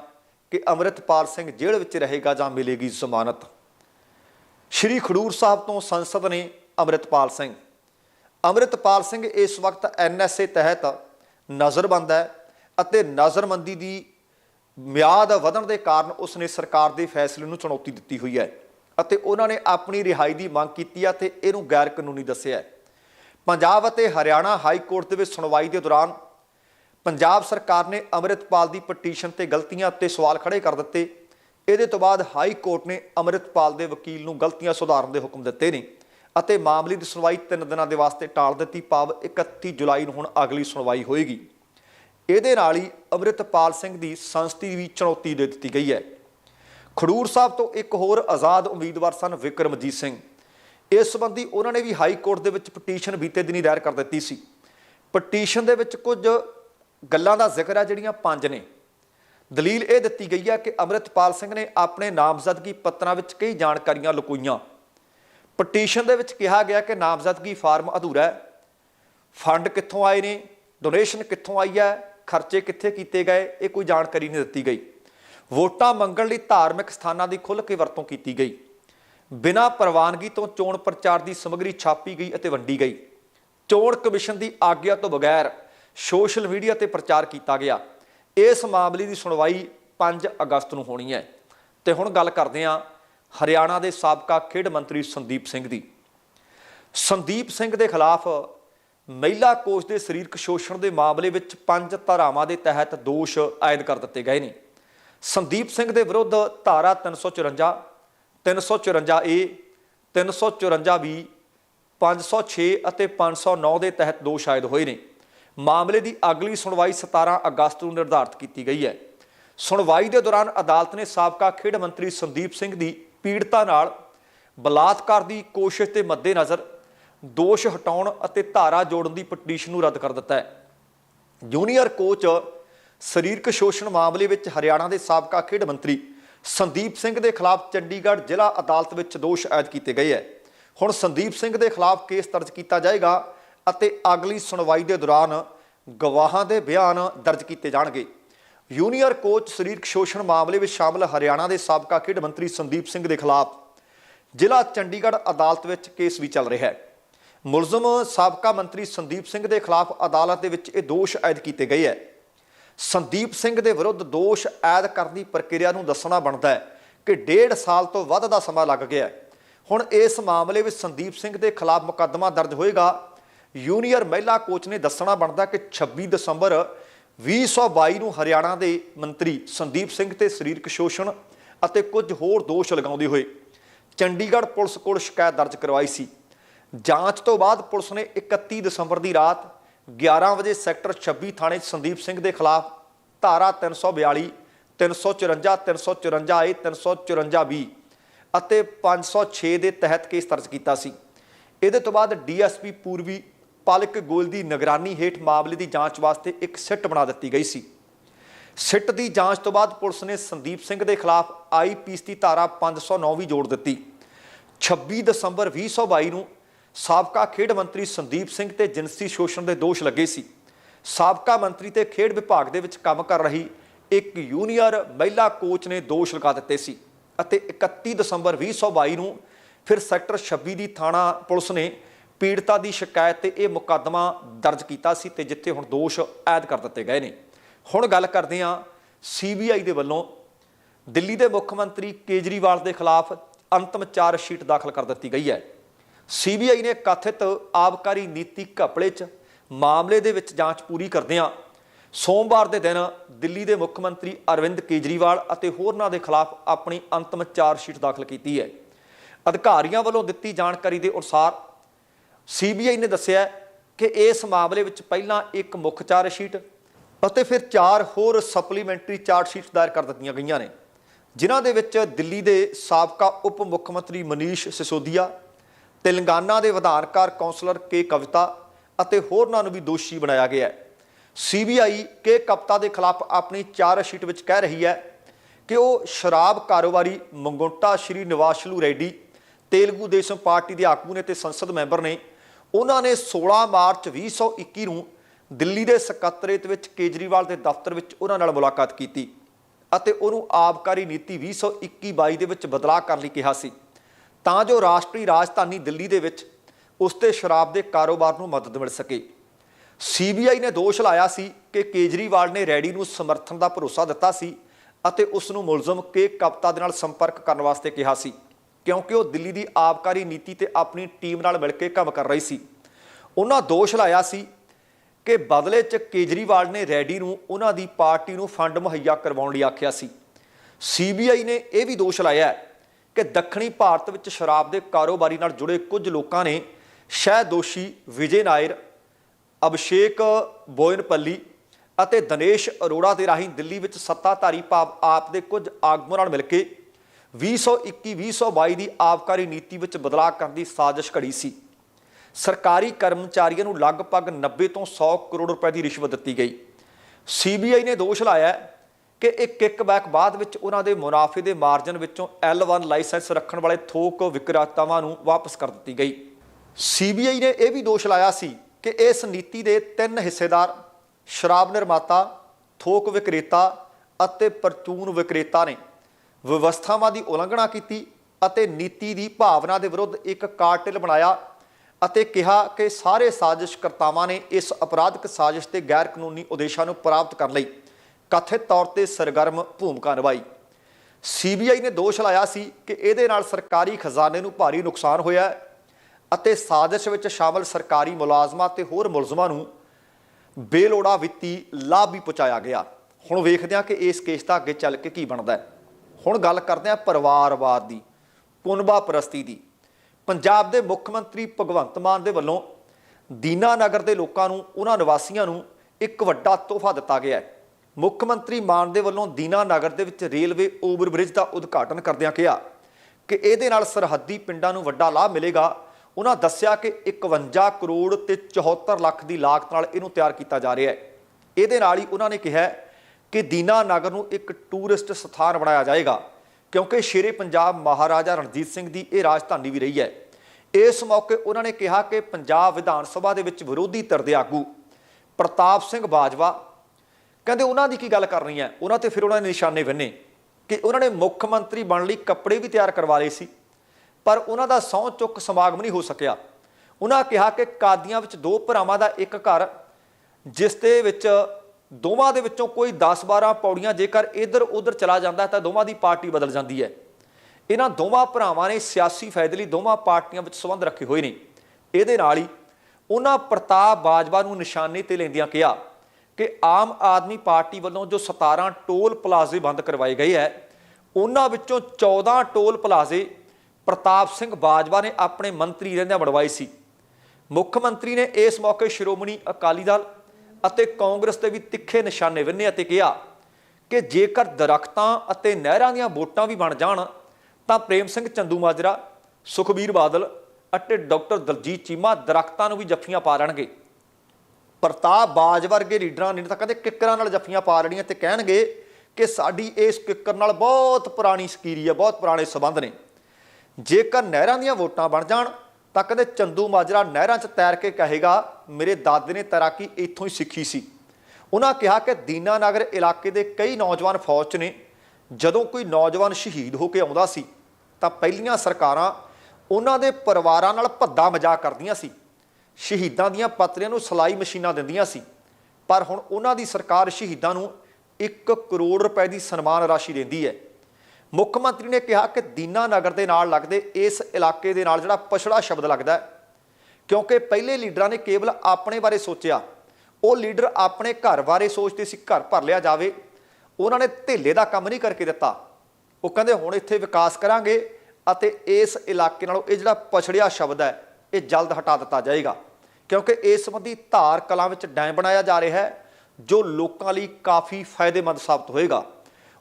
ਕਿ ਅੰਮ੍ਰਿਤਪਾਲ ਸਿੰਘ ਜੇਲ੍ਹ ਵਿੱਚ ਰਹੇਗਾ ਜਾਂ ਮਿਲੇਗੀ ਜ਼ਮਾਨਤ। ਸ਼੍ਰੀ ਖਡੂਰ ਸਾਹਿਬ ਤੋਂ ਸੰਸਦ ਨੇ ਅੰਮ੍ਰਿਤਪਾਲ ਸਿੰਘ। ਅੰਮ੍ਰਿਤਪਾਲ ਸਿੰਘ ਇਸ ਵਕਤ ਐਨਐਸਏ ਤਹਿਤ ਨਜ਼ਰਬੰਦ ਹੈ ਅਤੇ ਨਜ਼ਰਬੰਦੀ ਦੀ ਮਿਆਦ ਵਧਣ ਦੇ ਕਾਰਨ ਉਸਨੇ ਸਰਕਾਰ ਦੇ ਫੈਸਲੇ ਨੂੰ ਚੁਣੌਤੀ ਦਿੱਤੀ ਹੋਈ ਹੈ ਅਤੇ ਉਹਨਾਂ ਨੇ ਆਪਣੀ ਰਿਹਾਈ ਦੀ ਮੰਗ ਕੀਤੀ ਹੈ ਤੇ ਇਹਨੂੰ ਗੈਰ ਕਾਨੂੰਨੀ ਦੱਸਿਆ ਹੈ। ਪੰਜਾਬ ਅਤੇ ਹਰਿਆਣਾ ਹਾਈ ਕੋਰਟ ਦੇ ਵਿੱਚ ਸੁਣਵਾਈ ਦੇ ਦੌਰਾਨ ਪੰਜਾਬ ਸਰਕਾਰ ਨੇ ਅੰਮ੍ਰਿਤਪਾਲ ਦੀ ਪਟੀਸ਼ਨ ਤੇ ਗਲਤੀਆਂ 'ਤੇ ਸਵਾਲ ਖੜੇ ਕਰ ਦਿੱਤੇ। ਇਹਦੇ ਤੋਂ ਬਾਅਦ ਹਾਈ ਕੋਰਟ ਨੇ ਅੰਮ੍ਰਿਤਪਾਲ ਦੇ ਵਕੀਲ ਨੂੰ ਗਲਤੀਆਂ ਸੁਧਾਰਨ ਦੇ ਹੁਕਮ ਦਿੱਤੇ ਨੇ ਅਤੇ ਮਾਮਲੇ ਦੀ ਸੁਣਵਾਈ 3 ਦਿਨਾਂ ਦੇ ਵਾਸਤੇ ਟਾਲ ਦਿੱਤੀ। ਪਾਵ 31 ਜੁਲਾਈ ਨੂੰ ਹੁਣ ਅਗਲੀ ਸੁਣਵਾਈ ਹੋਏਗੀ। ਇਹਦੇ ਨਾਲ ਹੀ ਅੰਮ੍ਰਿਤਪਾਲ ਸਿੰਘ ਦੀ ਸੰਸਥੀ ਵੀ ਚੁਣੌਤੀ ਦੇ ਦਿੱਤੀ ਗਈ ਹੈ। ਖਡੂਰ ਸਾਹਿਬ ਤੋਂ ਇੱਕ ਹੋਰ ਆਜ਼ਾਦ ਉਮੀਦਵਾਰ ਸਨ ਵਿਕਰਮਜੀਤ ਸਿੰਘ। ਇਸ ਸੰਬੰਧੀ ਉਹਨਾਂ ਨੇ ਵੀ ਹਾਈ ਕੋਰਟ ਦੇ ਵਿੱਚ ਪਟੀਸ਼ਨ ਬੀਤੇ ਦਿਨੀ ਦਾਇਰ ਕਰ ਦਿੱਤੀ ਸੀ। ਪਟੀਸ਼ਨ ਦੇ ਵਿੱਚ ਕੁਝ ਗੱਲਾਂ ਦਾ ਜ਼ਿਕਰ ਹੈ ਜਿਹੜੀਆਂ ਪੰਜ ਨੇ। ਦਲੀਲ ਇਹ ਦਿੱਤੀ ਗਈ ਹੈ ਕਿ ਅੰਮ੍ਰਿਤਪਾਲ ਸਿੰਘ ਨੇ ਆਪਣੇ ਨਾਮਜ਼ਦਗੀ ਪੱਤਰਾਂ ਵਿੱਚ ਕਈ ਜਾਣਕਾਰੀਆਂ ਲੁਕੋਈਆਂ। ਪਟੀਸ਼ਨ ਦੇ ਵਿੱਚ ਕਿਹਾ ਗਿਆ ਕਿ ਨਾਮਜ਼ਦਗੀ ਫਾਰਮ ਅਧੂਰਾ ਹੈ। ਫੰਡ ਕਿੱਥੋਂ ਆਏ ਨੇ? ਡੋਨੇਸ਼ਨ ਕਿੱਥੋਂ ਆਈ ਹੈ? ਖਰਚੇ ਕਿੱਥੇ ਕੀਤੇ ਗਏ, ਇਹ ਕੋਈ ਜਾਣਕਾਰੀ ਨਹੀਂ ਦਿੱਤੀ ਗਈ। ਵੋਟਾਂ ਮੰਗਣ ਲਈ ਧਾਰਮਿਕ ਸਥਾਨਾਂ ਦੀ ਖੁੱਲ੍ਹ ਕੇ ਵਰਤੋਂ ਕੀਤੀ ਗਈ। ਬਿਨਾਂ ਪ੍ਰਵਾਨਗੀ ਤੋਂ ਚੋਣ ਪ੍ਰਚਾਰ ਦੀ ਸਮੱਗਰੀ ਛਾਪੀ ਗਈ ਅਤੇ ਵੰਡੀ ਗਈ। ਚੋਣ ਕਮਿਸ਼ਨ ਦੀ ਆਗਿਆ ਤੋਂ ਬਗੈਰ ਸੋਸ਼ਲ ਮੀਡੀਆ ਤੇ ਪ੍ਰਚਾਰ ਕੀਤਾ ਗਿਆ। ਇਸ ਮਾਮਲੇ ਦੀ ਸੁਣਵਾਈ 5 ਅਗਸਤ ਨੂੰ ਹੋਣੀ ਹੈ। ਤੇ ਹੁਣ ਗੱਲ ਕਰਦੇ ਹਾਂ ਹਰਿਆਣਾ ਦੇ ਸਾਬਕਾ ਖੇਡ ਮੰਤਰੀ ਸੰਦੀਪ ਸਿੰਘ ਦੀ। ਸੰਦੀਪ ਸਿੰਘ ਦੇ ਖਿਲਾਫ ਮਹਿਲਾ ਕੋਚ ਦੇ ਸਰੀਰਕ ਸ਼ੋਸ਼ਣ ਦੇ ਮਾਮਲੇ ਵਿੱਚ ਪੰਜ ਧਾਰਾਵਾਂ ਦੇ ਤਹਿਤ ਦੋਸ਼ ਆਇਦ ਕਰ ਦਿੱਤੇ ਗਏ ਨੇ। ਸੰਦੀਪ ਸਿੰਘ ਦੇ ਵਿਰੁੱਧ ਧਾਰਾ 354 354 ਏ 354 ਬੀ 506 ਅਤੇ 509 ਦੇ ਤਹਿਤ ਦੋਸ਼ ਆਇਦ ਹੋਏ ਨੇ। ਮਾਮਲੇ ਦੀ ਅਗਲੀ ਸੁਣਵਾਈ 17 ਅਗਸਤ ਨੂੰ ਨਿਰਧਾਰਤ ਕੀਤੀ ਗਈ ਹੈ। ਸੁਣਵਾਈ ਦੇ ਦੌਰਾਨ ਅਦਾਲਤ ਨੇ ਸਾਬਕਾ ਖੇਡ ਮੰਤਰੀ ਸੰਦੀਪ ਸਿੰਘ ਦੀ ਪੀੜਤਾ ਨਾਲ ਬਲਾਤਕਾਰ ਦੀ ਕੋਸ਼ਿਸ਼ ਦੇ ਮੱਦੇਨਜ਼ਰ ਦੋਸ਼ ਹਟਾਉਣ ਅਤੇ ਧਾਰਾ ਜੋੜਨ ਦੀ ਪਟੀਸ਼ਨ ਨੂੰ ਰੱਦ ਕਰ ਦਿੱਤਾ ਹੈ। ਜੂਨੀਅਰ ਕੋਚ ਸਰੀਰਕ ਸ਼ੋਸ਼ਣ ਮਾਮਲੇ ਵਿੱਚ ਹਰਿਆਣਾ ਦੇ ਸਾਬਕਾ ਖੇਡ ਮੰਤਰੀ ਸੰਦੀਪ ਸਿੰਘ ਦੇ ਖਿਲਾਫ ਚੰਡੀਗੜ੍ਹ ਜ਼ਿਲ੍ਹਾ ਅਦਾਲਤ ਵਿੱਚ ਦੋਸ਼ ਆਇਦ ਕੀਤੇ ਗਏ ਹੈ। ਹੁਣ ਸੰਦੀਪ ਸਿੰਘ ਦੇ ਖਿਲਾਫ ਕੇਸ ਦਰਜ ਕੀਤਾ ਜਾਏਗਾ ਅਤੇ ਅਗਲੀ ਸੁਣਵਾਈ ਦੇ ਦੌਰਾਨ ਗਵਾਹਾਂ ਦੇ ਬਿਆਨ ਦਰਜ ਕੀਤੇ ਜਾਣਗੇ। ਜੂਨੀਅਰ ਕੋਚ ਸਰੀਰਕ ਸ਼ੋਸ਼ਣ ਮਾਮਲੇ ਵਿੱਚ ਸ਼ਾਮਲ ਹਰਿਆਣਾ ਦੇ ਸਾਬਕਾ ਖੇਡ ਮੰਤਰੀ ਸੰਦੀਪ ਸਿੰਘ ਦੇ ਖਿਲਾਫ ਜ਼ਿਲ੍ਹਾ ਚੰਡੀਗੜ੍ਹ ਅਦਾਲਤ ਵਿੱਚ ਕੇਸ ਵੀ ਚੱਲ ਰਿਹਾ ਹੈ। ਮੁਲਜ਼ਮ ਸਾਬਕਾ ਮੰਤਰੀ ਸੰਦੀਪ ਸਿੰਘ ਦੇ ਖਿਲਾਫ ਅਦਾਲਤ ਦੇ ਵਿੱਚ ਇਹ ਦੋਸ਼ ਆਇਦ ਕੀਤੇ ਗਏ ਹੈ। ਸੰਦੀਪ ਸਿੰਘ ਦੇ ਵਿਰੁੱਧ ਦੋਸ਼ ਆਇਦ ਕਰਨ ਦੀ ਪ੍ਰਕਿਰਿਆ ਨੂੰ ਦੱਸਣਾ ਬਣਦਾ ਹੈ ਕਿ ਡੇਢ ਸਾਲ ਤੋਂ ਵੱਧ ਦਾ ਸਮਾਂ ਲੱਗ ਗਿਆ ਹੁਣ ਇਸ ਮਾਮਲੇ ਵਿੱਚ ਸੰਦੀਪ ਸਿੰਘ ਦੇ ਖਿਲਾਫ ਮੁਕੱਦਮਾ ਦਰਜ ਹੋਏਗਾ। ਜੂਨੀਅਰ ਮਹਿਲਾ ਕੋਚ ਨੇ ਦੱਸਣਾ ਬਣਦਾ ਕਿ 26 ਦਸੰਬਰ 2022 ਨੂੰ ਹਰਿਆਣਾ ਦੇ ਮੰਤਰੀ ਸੰਦੀਪ ਸਿੰਘ ਤੇ ਸਰੀਰਕ ਸ਼ੋਸ਼ਣ ਅਤੇ ਕੁਝ ਹੋਰ ਦੋਸ਼ ਲਗਾਉਂਦੇ ਹੋਏ ਚੰਡੀਗੜ੍ਹ ਪੁਲਿਸ ਕੋਲ ਸ਼ਿਕਾਇਤ ਦਰਜ ਕਰਵਾਈ ਸੀ। ਜਾਂਚ ਤੋਂ ਬਾਅਦ ਪੁਲਿਸ ਨੇ 31 ਦਸੰਬਰ ਦੀ ਰਾਤ 11 ਵਜੇ ਸੈਕਟਰ 26 ਥਾਣੇ 'ਚ ਸੰਦੀਪ ਸਿੰਘ ਦੇ ਖਿਲਾਫ ਧਾਰਾ 342 354 354 ਏ 354 ਬੀ ਅਤੇ 506 ਦੇ ਤਹਿਤ ਕੇਸ ਦਰਜ ਕੀਤਾ ਸੀ। ਇਹਦੇ ਤੋਂ ਬਾਅਦ ਡੀਐਸਪੀ ਪੂਰਬੀ ਪਲਕ ਗੋਲ ਦੀ ਨਿਗਰਾਨੀ ਹੇਠ ਮਾਮਲੇ ਦੀ ਜਾਂਚ ਵਾਸਤੇ ਇੱਕ ਸਿੱਟ ਬਣਾ ਦਿੱਤੀ ਗਈ ਸੀ। ਸਿੱਟ ਦੀ ਜਾਂਚ ਤੋਂ ਬਾਅਦ ਪੁਲਿਸ ਨੇ ਸੰਦੀਪ ਸਿੰਘ ਦੇ ਖਿਲਾਫ ਆਈਪੀਸੀ ਦੀ ਧਾਰਾ 509 ਵੀ ਜੋੜ ਦਿੱਤੀ। 26 ਦਸੰਬਰ 2022 ਨੂੰ ਸਾਬਕਾ ਖੇਡ ਮੰਤਰੀ ਸੰਦੀਪ ਸਿੰਘ ਤੇ ਜਿਨਸੀ ਸ਼ੋਸ਼ਣ ਦੇ ਦੋਸ਼ ਲੱਗੇ ਸੀ। ਸਾਬਕਾ ਮੰਤਰੀ ਤੇ ਖੇਡ ਵਿਭਾਗ ਦੇ ਵਿੱਚ ਕੰਮ ਕਰ ਰਹੀ ਇੱਕ ਜੂਨੀਅਰ ਮਹਿਲਾ ਕੋਚ ਨੇ ਦੋਸ਼ ਲਗਾ ਦਿੱਤੇ ਸੀ ਅਤੇ 31 ਦਸੰਬਰ 2022 ਨੂੰ ਫਿਰ ਸੈਕਟਰ 26 ਦੀ ਥਾਣਾ ਪੁਲਿਸ ਨੇ ਪੀੜਤਾ ਦੀ ਸ਼ਿਕਾਇਤ ਤੇ ਇਹ ਮੁਕੱਦਮਾ ਦਰਜ ਕੀਤਾ ਸੀ ਤੇ ਜਿੱਥੇ ਹੁਣ ਦੋਸ਼ ਐਦ ਕਰ ਦਿੱਤੇ ਗਏ ਨੇ। ਹੁਣ ਗੱਲ ਕਰਦੇ ਹਾਂ ਸੀਬੀਆਈ ਦੇ ਵੱਲੋਂ। ਦਿੱਲੀ ਦੇ ਮੁੱਖ ਮੰਤਰੀ ਕੇਜਰੀਵਾਲ ਦੇ ਖਿਲਾਫ ਅੰਤਮ ਚਾਰਜ ਸ਼ੀਟ ਦਾਖਲ ਕਰ ਦਿੱਤੀ ਗਈ ਹੈ। ਸੀਬੀਆਈ ਨੇ ਕਥਿਤ ਆਬਕਾਰੀ ਨੀਤੀ ਘਪਲੇ 'ਚ ਮਾਮਲੇ ਦੇ ਵਿੱਚ ਜਾਂਚ ਪੂਰੀ ਕਰਦਿਆਂ ਸੋਮਵਾਰ ਦੇ ਦਿਨ ਦਿੱਲੀ ਦੇ ਮੁੱਖ ਮੰਤਰੀ ਅਰਵਿੰਦ ਕੇਜਰੀਵਾਲ ਅਤੇ ਹੋਰਨਾਂ ਦੇ ਖਿਲਾਫ ਆਪਣੀ ਅੰਤਮ ਚਾਰਜ ਸ਼ੀਟ ਦਾਖਲ ਕੀਤੀ ਹੈ। ਅਧਿਕਾਰੀਆਂ ਵੱਲੋਂ ਦਿੱਤੀ ਜਾਣਕਾਰੀ ਦੇ ਅਨੁਸਾਰ ਸੀਬੀਆਈ ਨੇ ਦੱਸਿਆ ਕਿ ਇਸ ਮਾਮਲੇ ਵਿੱਚ ਪਹਿਲਾਂ ਇੱਕ ਮੁੱਖ ਚਾਰਜ ਸ਼ੀਟ ਅਤੇ ਫਿਰ ਚਾਰ ਹੋਰ ਸਪਲੀਮੈਂਟਰੀ ਚਾਰਜ ਸ਼ੀਟਸ ਦਾਇਰ ਕਰ ਦਿੱਤੀਆਂ ਗਈਆਂ ਨੇ, ਜਿਨ੍ਹਾਂ ਦੇ ਵਿੱਚ ਦਿੱਲੀ ਦੇ ਸਾਬਕਾ ਉਪ ਮੁੱਖ ਮੰਤਰੀ ਮਨੀਸ਼ ਸਿਸੋਦੀਆ ਤੇਲੰਗਾਨਾ ਦੇ ਵਿਧਾਨਕਾਰ ਕੌਂਸਲਰ ਕੇ ਕਵਿਤਾ ਅਤੇ ਹੋਰਨਾਂ ਨੂੰ ਵੀ ਦੋਸ਼ੀ ਬਣਾਇਆ ਗਿਆ ਹੈ। ਸੀਬੀਆਈ ਕੇ ਕਵਿਤਾ ਦੇ ਖਿਲਾਫ ਆਪਣੀ ਚਾਰਜ ਸ਼ੀਟ ਵਿੱਚ ਕਹਿ ਰਹੀ ਹੈ ਕਿ ਉਹ ਸ਼ਰਾਬ ਕਾਰੋਬਾਰੀ ਮੰਗੋਟਾ ਸ਼੍ਰੀ ਨਿਵਾਸ਼ਲੂ ਰੈਡੀ, ਤੇਲਗੂ ਦੇਸ਼ਮ ਪਾਰਟੀ ਦੇ ਆਗੂ ਨੇ ਤੇ ਸੰਸਦ ਮੈਂਬਰ ਨੇ। ਉਹਨਾਂ ਨੇ 16 ਮਾਰਚ 2021 ਨੂੰ ਦਿੱਲੀ ਦੇ ਸਕੱਤਰੇਤ ਵਿੱਚ ਕੇਜਰੀਵਾਲ ਦੇ ਦਫ਼ਤਰ ਵਿੱਚ ਉਹਨਾਂ ਨਾਲ ਮੁਲਾਕਾਤ ਕੀਤੀ ਅਤੇ ਉਹਨੂੰ ਆਬਕਾਰੀ ਨੀਤੀ 2021-22 ਦੇ ਵਿੱਚ ਬਦਲਾਅ ਕਰਨ ਲਈ ਕਿਹਾ ਸੀ। ਤਾਂ ਜੋ ਰਾਸ਼ਟਰੀ ਰਾਜਧਾਨੀ ਦਿੱਲੀ ਦੇ ਵਿੱਚ ਉਸ ਤੇ ਸ਼ਰਾਬ ਦੇ ਕਾਰੋਬਾਰ ਨੂੰ ਮਦਦ ਮਿਲ ਸਕੇ। ਸੀਬੀਆਈ ਨੇ ਦੋਸ਼ ਲਾਇਆ ਸੀ ਕਿ ਕੇਜਰੀਵਾਲ ਨੇ ਰੈਡੀ ਨੂੰ ਸਮਰਥਨ ਦਾ ਭਰੋਸਾ ਦਿੱਤਾ ਸੀ ਅਤੇ ਉਸ ਨੂੰ ਮੁਲਜ਼ਮ ਕੇ ਕਪਤਾ ਦੇ ਨਾਲ ਸੰਪਰਕ ਕਰਨ ਵਾਸਤੇ ਕਿਹਾ ਸੀ, ਕਿਉਂਕਿ ਉਹ ਦਿੱਲੀ ਦੀ ਆਬਕਾਰੀ ਨੀਤੀ ਤੇ ਆਪਣੀ ਟੀਮ ਨਾਲ ਮਿਲ ਕੇ ਕੰਮ ਕਰ ਰਹੀ ਸੀ। ਉਹਨਾਂ ਦੋਸ਼ ਲਾਇਆ ਸੀ ਕਿ ਬਦਲੇ 'ਚ ਕੇਜਰੀਵਾਲ ਨੇ ਰੈਡੀ ਨੂੰ ਉਹਨਾਂ ਦੀ ਪਾਰਟੀ ਨੂੰ ਫੰਡ ਮੁਹੱਈਆ ਕਰਵਾਉਣ ਲਈ ਆਖਿਆ ਸੀ। ਸੀਬੀਆਈ ਨੇ ਇਹ ਵੀ ਦੋਸ਼ ਲਾਇਆ ਹੈ ਕਿ ਦੱਖਣੀ ਭਾਰਤ ਵਿੱਚ ਸ਼ਰਾਬ ਦੇ ਕਾਰੋਬਾਰੀ ਨਾਲ ਜੁੜੇ ਕੁਝ ਲੋਕਾਂ ਨੇ ਸ਼ਹਿ ਦੋਸ਼ੀ ਵਿਜੇ ਨਾਇਰ, ਅਭਿਸ਼ੇਕ ਬੋਇਨਪੱਲੀ ਅਤੇ ਦਿਨੇਸ਼ ਅਰੋੜਾ ਦੇ ਰਾਹੀਂ ਦਿੱਲੀ ਵਿੱਚ ਸੱਤਾਧਾਰੀ ਭਾਵ ਆਪ ਦੇ ਕੁਝ ਆਗੂਆਂ ਨਾਲ ਮਿਲ ਕੇ 2021-2022 ਦੀ ਆਬਕਾਰੀ ਨੀਤੀ ਵਿੱਚ ਬਦਲਾਅ ਕਰਨ ਦੀ ਸਾਜ਼ਿਸ਼ ਘੜੀ ਸੀ। ਸਰਕਾਰੀ ਕਰਮਚਾਰੀਆਂ ਨੂੰ ਲਗਭਗ 90 ਤੋਂ 100 ਕਰੋੜ ਰੁਪਏ ਦੀ ਰਿਸ਼ਵਤ ਦਿੱਤੀ ਗਈ। ਸੀਬੀਆਈ ਨੇ ਦੋਸ਼ ਲਾਇਆ ਕਿ ਇਹ ਕਿਕਬੈਕ ਬਾਅਦ ਵਿੱਚ ਉਹਨਾਂ ਦੇ ਮੁਨਾਫੇ ਦੇ ਮਾਰਜਨ ਵਿੱਚੋਂ L1 ਲਾਇਸੈਂਸ ਰੱਖਣ ਵਾਲੇ ਥੋਕ ਵਿਕਰੇਤਾਵਾਂ ਨੂੰ ਵਾਪਸ ਕਰ ਦਿੱਤੀ ਗਈ। ਸੀਬੀਆਈ ਨੇ ਇਹ ਵੀ ਦੋਸ਼ ਲਾਇਆ ਸੀ ਕਿ ਇਸ ਨੀਤੀ ਦੇ ਤਿੰਨ ਹਿੱਸੇਦਾਰ ਸ਼ਰਾਬ ਨਿਰਮਾਤਾ, ਥੋਕ ਵਿਕਰੇਤਾ ਅਤੇ ਪਰਚੂਨ ਵਿਕਰੇਤਾ ਨੇ ਵਿਵਸਥਾਵਾਂ ਦੀ ਉਲੰਘਣਾ ਕੀਤੀ ਅਤੇ ਨੀਤੀ ਦੀ ਭਾਵਨਾ ਦੇ ਵਿਰੁੱਧ ਇੱਕ ਕਾਰਟਿਲ ਬਣਾਇਆ ਅਤੇ ਕਿਹਾ ਕਿ ਸਾਰੇ ਸਾਜ਼ਿਸ਼ਕਰਤਾਵਾਂ ਨੇ ਇਸ ਅਪਰਾਧਿਕ ਸਾਜ਼ਿਸ਼ ਤੇ ਗੈਰ ਕਾਨੂੰਨੀ ਉਦੇਸ਼ਾਂ ਨੂੰ ਪ੍ਰਾਪਤ ਕਰਨ ਲਈ ਕਥਿਤ ਤੌਰ ਤੇ ਸਰਗਰਮ ਭੂਮਿਕਾ ਨਿਭਾਈ। ਸੀਬੀਆਈ ਨੇ ਦੋਸ਼ ਲਾਇਆ ਸੀ ਕਿ ਇਹਦੇ ਨਾਲ ਸਰਕਾਰੀ ਖਜ਼ਾਨੇ ਨੂੰ ਭਾਰੀ ਨੁਕਸਾਨ ਹੋਇਆ ਅਤੇ ਸਾਜ਼ਿਸ਼ ਵਿੱਚ ਸ਼ਾਮਲ ਸਰਕਾਰੀ ਮੁਲਾਜ਼ਮਾਂ ਤੇ ਹੋਰ ਮੁਲਜ਼ਮਾਂ ਨੂੰ ਬੇਲੋੜਾ ਵਿੱਤੀ ਲਾਭ ਵੀ ਪਹੁੰਚਾਇਆ ਗਿਆ। ਹੁਣ ਵੇਖਦੇ ਹਾਂ ਕਿ ਇਸ ਕੇਸ ਦਾ ਅੱਗੇ ਚੱਲ ਕੇ ਕੀ ਬਣਦਾ ਹੈ। ਹੁਣ ਗੱਲ ਕਰਦੇ ਹਾਂ ਪਰਿਵਾਰਵਾਦ ਦੀ ਕੁਨਬਾ ਪ੍ਰਸਤੀ ਦੀ। ਪੰਜਾਬ ਦੇ ਮੁੱਖ ਮੰਤਰੀ ਭਗਵੰਤ ਮਾਨ ਦੇ ਵੱਲੋਂ ਦੀਨਾ ਨਗਰ ਦੇ ਲੋਕਾਂ ਨੂੰ, ਉਹਨਾਂ ਨਿਵਾਸੀਆਂ ਨੂੰ ਇੱਕ ਵੱਡਾ ਤੋਹਫਾ ਦਿੱਤਾ ਗਿਆ ਹੈ। ਮੁੱਖ ਮੰਤਰੀ ਮਾਨ ਦੇ ਵੱਲੋਂ ਦੀਨਾ ਨਗਰ ਦੇ ਵਿੱਚ ਰੇਲਵੇ ਓਵਰ ਬ੍ਰਿਜ ਦਾ ਉਦਘਾਟਨ ਕਰਦਿਆਂ ਕਿਹਾ ਕਿ ਇਹਦੇ ਨਾਲ ਸਰਹੱਦੀ ਪਿੰਡਾਂ ਨੂੰ ਵੱਡਾ ਲਾਭ ਮਿਲੇਗਾ। ਉਹਨਾਂ ਦੱਸਿਆ ਕਿ 51 ਕਰੋੜ ਤੇ 74 ਲੱਖ ਦੀ ਲਾਗਤ ਨਾਲ ਇਹਨੂੰ ਤਿਆਰ ਕੀਤਾ ਜਾ ਰਿਹਾ ਹੈ। ਇਹਦੇ ਨਾਲ ਹੀ ਉਹਨਾਂ ਨੇ ਕਿਹਾ ਕਿ ਦੀਨਾ ਨਗਰ ਨੂੰ ਇੱਕ ਟੂਰਿਸਟ ਸਥਾਨ ਬਣਾਇਆ ਜਾਏਗਾ, ਕਿਉਂਕਿ ਸ਼ੇਰੇ ਪੰਜਾਬ ਮਹਾਰਾਜਾ ਰਣਜੀਤ ਸਿੰਘ ਦੀ ਇਹ ਰਾਜਧਾਨੀ ਵੀ ਰਹੀ ਹੈ। ਇਸ ਮੌਕੇ ਉਹਨਾਂ ਨੇ ਕਿਹਾ ਕਿ ਪੰਜਾਬ ਵਿਧਾਨ ਸਭਾ ਦੇ ਵਿੱਚ ਵਿਰੋਧੀ ਧਿਰ ਦੇ ਆਗੂ ਪ੍ਰਤਾਪ ਸਿੰਘ ਬਾਜਵਾ ਕਹਿੰਦੇ ਉਹਨਾਂ ਦੀ ਕੀ ਗੱਲ ਕਰਨੀ ਹੈ? ਉਹਨਾਂ ਤੇ ਫਿਰ ਉਹਨਾਂ ਨੇ ਨਿਸ਼ਾਨੇ ਬੰਨੇ ਕਿ ਉਹਨਾਂ ਨੇ ਮੁੱਖ ਮੰਤਰੀ ਬਣਨ ਲਈ ਕੱਪੜੇ ਵੀ ਤਿਆਰ ਕਰਵਾ ਲਏ ਸੀ, ਪਰ ਉਹਨਾਂ ਦਾ ਸਹੁੰ ਚੁੱਕ ਸਮਾਗਮ ਨਹੀਂ ਹੋ ਸਕਿਆ। ਉਹਨਾਂ ਕਿਹਾ ਕਿ ਕਾਦੀਆਂ ਵਿੱਚ ਦੋ ਭਰਾਵਾਂ ਦਾ ਇੱਕ ਘਰ, ਜਿਸ ਦੇ ਵਿੱਚ ਦੋਵਾਂ ਦੇ ਵਿੱਚੋਂ ਕੋਈ 10-12 ਪੌੜੀਆਂ ਜੇਕਰ ਇੱਧਰ ਉੱਧਰ ਚਲਾ ਜਾਂਦਾ ਤਾਂ ਦੋਵਾਂ ਦੀ ਪਾਰਟੀ ਬਦਲ ਜਾਂਦੀ ਹੈ। ਇਹਨਾਂ ਦੋਵਾਂ ਭਰਾਵਾਂ ਨੇ ਸਿਆਸੀ ਫਾਇਦੇ ਲਈ ਦੋਵਾਂ ਪਾਰਟੀਆਂ ਵਿੱਚ ਸੰਬੰਧ ਰੱਖੇ ਹੋਏ ਨੇ। ਇਹਦੇ ਨਾਲ ਹੀ ਉਹਨਾਂ ਪ੍ਰਤਾਪ ਬਾਜਵਾ ਨੂੰ ਨਿਸ਼ਾਨੇ ਤੇ ਲੈਂਦਿਆਂ ਕਿਹਾ ਕਿ ਆਮ ਆਦਮੀ ਪਾਰਟੀ ਵੱਲੋਂ ਜੋ 17 ਟੋਲ ਪਲਾਜ਼ੇ ਬੰਦ ਕਰਵਾਏ ਗਏ ਹੈ, ਉਹਨਾਂ ਵਿੱਚੋਂ 14 ਟੋਲ ਪਲਾਜ਼ੇ ਪ੍ਰਤਾਪ ਸਿੰਘ ਬਾਜਵਾ ਨੇ ਆਪਣੇ ਮੰਤਰੀ ਰਹਿੰਦਿਆਂ ਬਣਵਾਏ ਸੀ। ਮੁੱਖ ਮੰਤਰੀ ਨੇ ਇਸ ਮੌਕੇ ਸ਼੍ਰੋਮਣੀ ਅਕਾਲੀ ਦਲ ਅਤੇ ਕਾਂਗਰਸ ਤੇ ਵੀ ਤਿੱਖੇ ਨਿਸ਼ਾਨੇ ਵਿੰਨੇ ਅਤੇ ਕਿਹਾ ਕਿ ਜੇਕਰ ਦਰਖਤਾਂ ਅਤੇ ਨਹਿਰਾਂ ਦੀਆਂ ਵੋਟਾਂ ਵੀ ਬਣ ਜਾਣ, ਤਾਂ ਪ੍ਰੇਮ ਸਿੰਘ ਚੰਦੂ ਮਾਜਰਾ, ਸੁਖਬੀਰ ਬਾਦਲ ਅਤੇ ਡਾਕਟਰ ਦਲਜੀਤ ਚੀਮਾ ਦਰਖਤਾਂ ਨੂੰ ਵੀ ਜੱਫੀਆਂ ਪਾ ਲੈਣਗੇ। ਪ੍ਰਤਾਪ ਬਾਜ ਵਰਗੇ ਲੀਡਰਾਂ ਨੇ ਤਾਂ ਕਹਿੰਦੇ ਕਿੱਕਰਾਂ ਨਾਲ ਜੱਫੀਆਂ ਪਾ ਲੈਣੀਆਂ ਤੇ ਕਹਿਣਗੇ ਕਿ ਸਾਡੀ ਇਸ ਕਿੱਕਰ ਨਾਲ ਬਹੁਤ ਪੁਰਾਣੀ ਸਕੀਰੀ ਹੈ ਬਹੁਤ ਪੁਰਾਣੇ ਸਬੰਧ ਨੇ। ਜੇਕਰ ਨਹਿਰਾਂ ਦੀਆਂ ਵੋਟਾਂ ਬਣ ਜਾਣ, ਤਾਂ ਕਹਿੰਦੇ ਚੰਦੂ ਮਾਜਰਾ ਨਹਿਰਾਂ 'ਚ ਤੈਰ ਕੇ ਕਹੇਗਾ, ਮੇਰੇ ਦਾਦੇ ਨੇ ਤੈਰਾਕੀ ਇੱਥੋਂ ਹੀ ਸਿੱਖੀ ਸੀ। ਉਹਨਾਂ ਕਿਹਾ ਕਿ ਦੀਨਾਨਗਰ ਇਲਾਕੇ ਦੇ ਕਈ ਨੌਜਵਾਨ ਫੌਜ 'ਚ ਨੇ। ਜਦੋਂ ਕੋਈ ਨੌਜਵਾਨ ਸ਼ਹੀਦ ਹੋ ਕੇ ਆਉਂਦਾ ਸੀ, ਤਾਂ ਪਹਿਲੀਆਂ ਸਰਕਾਰਾਂ ਉਹਨਾਂ ਦੇ ਪਰਿਵਾਰਾਂ ਨਾਲ ਭੱਦਾ ਮਜ਼ਾਕ ਕਰਦੀਆਂ ਸੀ। ਸ਼ਹੀਦਾਂ ਦੀਆਂ ਪਤਰੀਆਂ ਨੂੰ ਸਲਾਈ ਮਸ਼ੀਨਾਂ ਦਿੰਦੀਆਂ ਸੀ। ਪਰ ਹੁਣ ਉਹਨਾਂ ਦੀ ਸਰਕਾਰ ਸ਼ਹੀਦਾਂ ਨੂੰ 1 ਕਰੋੜ ਰੁਪਏ ਦੀ ਸਨਮਾਨ ਰਾਸ਼ੀ ਦਿੰਦੀ ਹੈ। ਮੁੱਖ ਮੰਤਰੀ ਨੇ ਕਿਹਾ ਕਿ ਦੀਨਾ ਨਗਰ ਦੇ ਨਾਲ ਲੱਗਦੇ ਇਸ ਇਲਾਕੇ ਦੇ ਨਾਲ ਜਿਹੜਾ ਪਛੜਾ ਸ਼ਬਦ ਲੱਗਦਾ ਹੈ। ਕਿਉਂਕਿ ਪਹਿਲੇ ਲੀਡਰਾਂ ਨੇ ਕੇਵਲ ਆਪਣੇ ਬਾਰੇ ਸੋਚਿਆ। ਉਹ ਲੀਡਰ ਆਪਣੇ ਘਰ ਬਾਰੇ ਸੋਚਦੇ ਸੀ, ਘਰ ਭਰ ਲਿਆ ਜਾਵੇ। ਉਹਨਾਂ ਨੇ ਧੇਲੇ ਦਾ ਕੰਮ ਨਹੀਂ ਕਰਕੇ ਦਿੱਤਾ। ਉਹ ਕਹਿੰਦੇ, ਹੁਣ ਇੱਥੇ ਵਿਕਾਸ ਕਰਾਂਗੇ ਅਤੇ ਇਸ ਇਲਾਕੇ ਨਾਲੋਂ ਇਹ ਜਿਹੜਾ ਪਛੜਿਆ ਸ਼ਬਦ ਹੈ ਇਹ ਜਲਦ ਹਟਾ ਦਿੱਤਾ ਜਾਏਗਾ। ਕਿਉਂਕਿ ਇਸ ਸੰਬੰਧੀ ਧਾਰ ਕਲਾਂ ਵਿੱਚ ਡੈਮ ਬਣਾਇਆ ਜਾ ਰਿਹਾ ਹੈ, ਜੋ ਲੋਕਾਂ ਲਈ ਕਾਫੀ ਫਾਇਦੇਮੰਦ ਸਾਬਤ ਹੋਏਗਾ।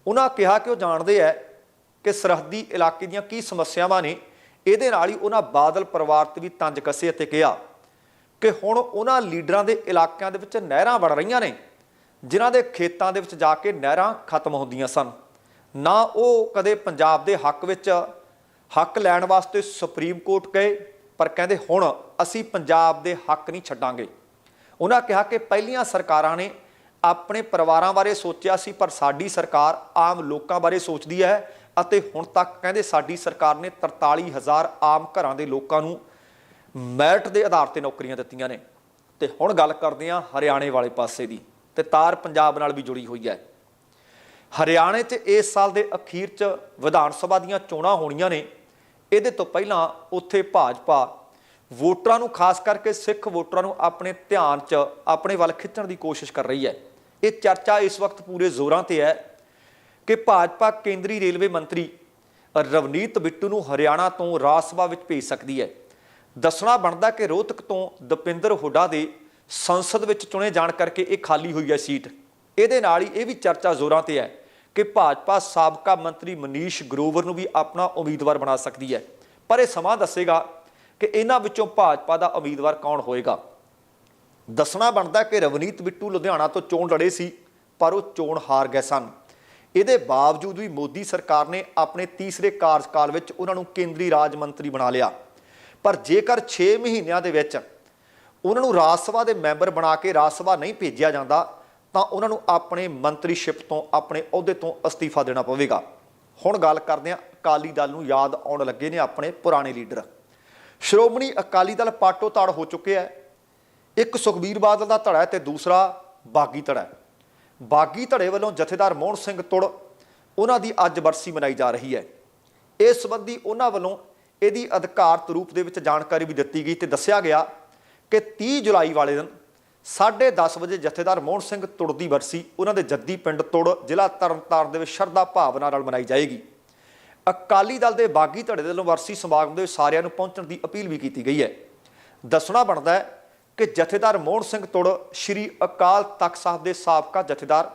ਉਹਨਾਂ ਕਿਹਾ ਕਿ ਉਹ ਜਾਣਦੇ ਹੈ ਕਿ ਸਰਹੱਦੀ ਇਲਾਕੇ ਦੀਆਂ ਕੀ ਸਮੱਸਿਆਵਾਂ ਨੇ। ਇਹਦੇ ਨਾਲ ਹੀ ਉਹਨਾਂ ਬਾਦਲ ਪਰਿਵਾਰ ਤੇ ਵੀ ਤੰਜ ਕੱਸੇ ਅਤੇ ਕਿਹਾ ਕਿ ਹੁਣ ਉਹਨਾਂ ਲੀਡਰਾਂ ਦੇ ਇਲਾਕਿਆਂ ਦੇ ਵਿੱਚ ਨਹਿਰਾਂ ਬਣ ਰਹੀਆਂ ਨੇ, ਜਿਨ੍ਹਾਂ ਦੇ ਖੇਤਾਂ ਦੇ ਵਿੱਚ ਜਾ ਕੇ ਨਹਿਰਾਂ ਖਤਮ ਹੁੰਦੀਆਂ ਸਨ। ਨਾ ਉਹ ਕਦੇ ਪੰਜਾਬ ਦੇ ਹੱਕ ਵਿੱਚ ਹੱਕ ਲੈਣ ਵਾਸਤੇ ਸੁਪਰੀਮ ਕੋਰਟ ਗਏ ਪਰ ਕਹਿੰਦੇ ਹੁਣ ਅਸੀਂ ਪੰਜਾਬ ਦੇ ਹੱਕ ਨਹੀਂ ਛੱਡਾਂਗੇ। ਉਹਨਾਂ ਕਿਹਾ ਕਿ ਪਹਿਲੀਆਂ ਸਰਕਾਰਾਂ ਨੇ ਆਪਣੇ ਪਰਿਵਾਰਾਂ ਬਾਰੇ ਸੋਚਿਆ ਸੀ, ਪਰ ਸਾਡੀ ਸਰਕਾਰ ਆਮ ਲੋਕਾਂ ਬਾਰੇ ਸੋਚਦੀ ਹੈ ਅਤੇ ਹੁਣ ਤੱਕ ਕਹਿੰਦੇ ਸਾਡੀ ਸਰਕਾਰ ਨੇ 43000 ਆਮ ਘਰਾਂ ਦੇ ਲੋਕਾਂ ਨੂੰ ਮੈਰਿਟ ਦੇ ਆਧਾਰ ਤੇ ਨੌਕਰੀਆਂ ਦਿੱਤੀਆਂ ਨੇ। ਤੇ ਹੁਣ ਗੱਲ ਕਰਦੇ ਹਾਂ ਹਰਿਆਣੇ ਵਾਲੇ ਪਾਸੇ ਦੀ, ਤੇ ਤਾਰ ਪੰਜਾਬ ਨਾਲ ਵੀ ਜੁੜੀ ਹੋਈ ਹੈ। ਹਰਿਆਣੇ 'ਚ ਇਸ ਸਾਲ ਦੇ ਅਖੀਰ 'ਚ ਵਿਧਾਨ ਸਭਾ ਦੀਆਂ ਚੋਣਾਂ ਹੋਣੀਆਂ ਨੇ। ਇਹਦੇ ਤੋਂ ਪਹਿਲਾਂ ਉੱਥੇ ਭਾਜਪਾ ਵੋਟਰਾਂ ਨੂੰ, ਖਾਸ ਕਰਕੇ ਸਿੱਖ ਵੋਟਰਾਂ ਨੂੰ ਆਪਣੇ ਧਿਆਨ 'ਚ, ਆਪਣੇ ਵੱਲ ਖਿੱਚਣ ਦੀ ਕੋਸ਼ਿਸ਼ ਕਰ ਰਹੀ ਹੈ। ਇਹ ਚਰਚਾ ਇਸ ਵਕਤ ਪੂਰੇ ਜ਼ੋਰਾਂ ਤੇ ਹੈ ਕਿ ਭਾਜਪਾ ਕੇਂਦਰੀ ਰੇਲਵੇ ਮੰਤਰੀ ਰਵਨੀਤ ਬਿੱਟੂ ਨੂੰ ਹਰਿਆਣਾ ਤੋਂ ਰਾਜ ਸਭਾ ਵਿੱਚ ਭੇਜ ਸਕਦੀ ਹੈ। ਦੱਸਣਾ ਬਣਦਾ ਕਿ ਰੋਹਤਕ ਤੋਂ ਦਪਿੰਦਰ ਹੁੱਡਾ ਦੇ ਸੰਸਦ ਵਿੱਚ ਚੁਣੇ ਜਾਣ ਕਰਕੇ ਇਹ ਖਾਲੀ ਹੋਈ ਹੈ ਸੀਟ। ਇਹਦੇ ਨਾਲ ਹੀ ਇਹ ਵੀ ਚਰਚਾ ਜ਼ੋਰਾਂ ਤੇ ਹੈ ਕਿ ਭਾਜਪਾ ਸਾਬਕਾ ਮੰਤਰੀ ਮਨੀਸ਼ ਗਰੋਵਰ ਨੂੰ ਵੀ ਆਪਣਾ ਉਮੀਦਵਾਰ ਬਣਾ ਸਕਦੀ ਹੈ। ਪਰ ਇਹ ਸਮਾਂ ਦੱਸੇਗਾ ਕਿ ਇਹਨਾਂ ਵਿੱਚੋਂ ਭਾਜਪਾ ਦਾ ਉਮੀਦਵਾਰ ਕੌਣ ਹੋਏਗਾ। ਦੱਸਣਾ ਬਣਦਾ ਕਿ ਰਵਨੀਤ ਬਿੱਟੂ ਲੁਧਿਆਣਾ ਤੋਂ ਚੋਣ ਲੜੇ ਸੀ, ਪਰ ਉਹ ਚੋਣ ਹਾਰ ਗਏ ਸਨ। ਇਹਦੇ ਬਾਵਜੂਦ ਵੀ ਮੋਦੀ ਸਰਕਾਰ ਨੇ ਆਪਣੇ ਤੀਸਰੇ ਕਾਰਜਕਾਲ ਵਿੱਚ ਉਹਨਾਂ ਨੂੰ ਕੇਂਦਰੀ ਰਾਜ ਮੰਤਰੀ ਬਣਾ ਲਿਆ। ਪਰ ਜੇਕਰ 6 ਮਹੀਨਿਆਂ ਦੇ ਵਿੱਚ ਉਹਨਾਂ ਨੂੰ ਰਾਜ ਸਭਾ ਦੇ ਮੈਂਬਰ ਬਣਾ ਕੇ ਰਾਜ ਸਭਾ ਨਹੀਂ ਭੇਜਿਆ ਜਾਂਦਾ ਤਾਂ ਉਹਨਾਂ ਨੂੰ ਆਪਣੇ ਮੰਤਰੀਸ਼ਿਪ ਤੋਂ, ਆਪਣੇ ਅਹੁਦੇ ਤੋਂ ਅਸਤੀਫਾ ਦੇਣਾ ਪਵੇਗਾ। ਹੁਣ ਗੱਲ ਕਰਦੇ ਹਾਂ, ਅਕਾਲੀ ਦਲ ਨੂੰ ਯਾਦ ਆਉਣ ਲੱਗੇ ਨੇ ਆਪਣੇ ਪੁਰਾਣੇ ਲੀਡਰ। ਸ਼੍ਰੋਮਣੀ ਅਕਾਲੀ ਦਲ ਪਾਟੋ ਤਾੜ ਹੋ ਚੁੱਕਿਆ ਹੈ। ਇੱਕ ਸੁਖਬੀਰ ਬਾਦਲ ਦਾ ਧੜਾ ਹੈ ਤੇ ਦੂਸਰਾ ਬਾਗੀ ਧੜਾ ਬਾਗੀ ਧੜੇ ਵੱਲੋਂ ਜਥੇਦਾਰ ਮੋਹਨ ਸਿੰਘ ਤੁੜ ਉਹਨਾਂ ਦੀ ਅੱਜ ਬਰਸੀ ਮਨਾਈ ਜਾ ਰਹੀ ਹੈ। ਇਸ ਸੰਬੰਧੀ ਉਹਨਾਂ ਵੱਲੋਂ ਇਹਦੀ ਅਧਿਕਾਰਤ ਰੂਪ ਦੇ ਵਿੱਚ ਜਾਣਕਾਰੀ ਵੀ ਦਿੱਤੀ ਗਈ ਤੇ ਦੱਸਿਆ ਗਿਆ ਕਿ 30 ਜੁਲਾਈ ਵਾਲੇ ਦਿਨ 10:30 ਵਜੇ ਜਥੇਦਾਰ ਮੋਹਨ ਸਿੰਘ ਤੁੜ ਦੀ ਵਰਸੀ ਉਹਨਾਂ ਦੇ ਜੱਦੀ ਪਿੰਡ ਤੁੜ ਜ਼ਿਲ੍ਹਾ ਤਰਨਤਾਰਨ ਦੇ ਵਿੱਚ ਸ਼ਰਧਾ ਭਾਵਨਾ ਨਾਲ ਮਨਾਈ ਜਾਏਗੀ। ਅਕਾਲੀ ਦਲ ਦੇ ਬਾਗੀ ਧੜੇ ਦੇ ਵੱਲੋਂ ਵਰਸੀ ਸਮਾਗਮ ਦੇ ਸਾਰਿਆਂ ਨੂੰ ਪਹੁੰਚਣ ਦੀ ਅਪੀਲ ਵੀ ਕੀਤੀ ਗਈ ਹੈ। ਦੱਸਣਾ ਬਣਦਾ ਹੈ ਕਿ ਜਥੇਦਾਰ ਮੋਹਨ ਸਿੰਘ ਤੁੜ, ਸ਼੍ਰੀ ਅਕਾਲ ਤਖਤ ਸਾਹਿਬ ਦੇ ਸਾਬਕਾ ਜਥੇਦਾਰ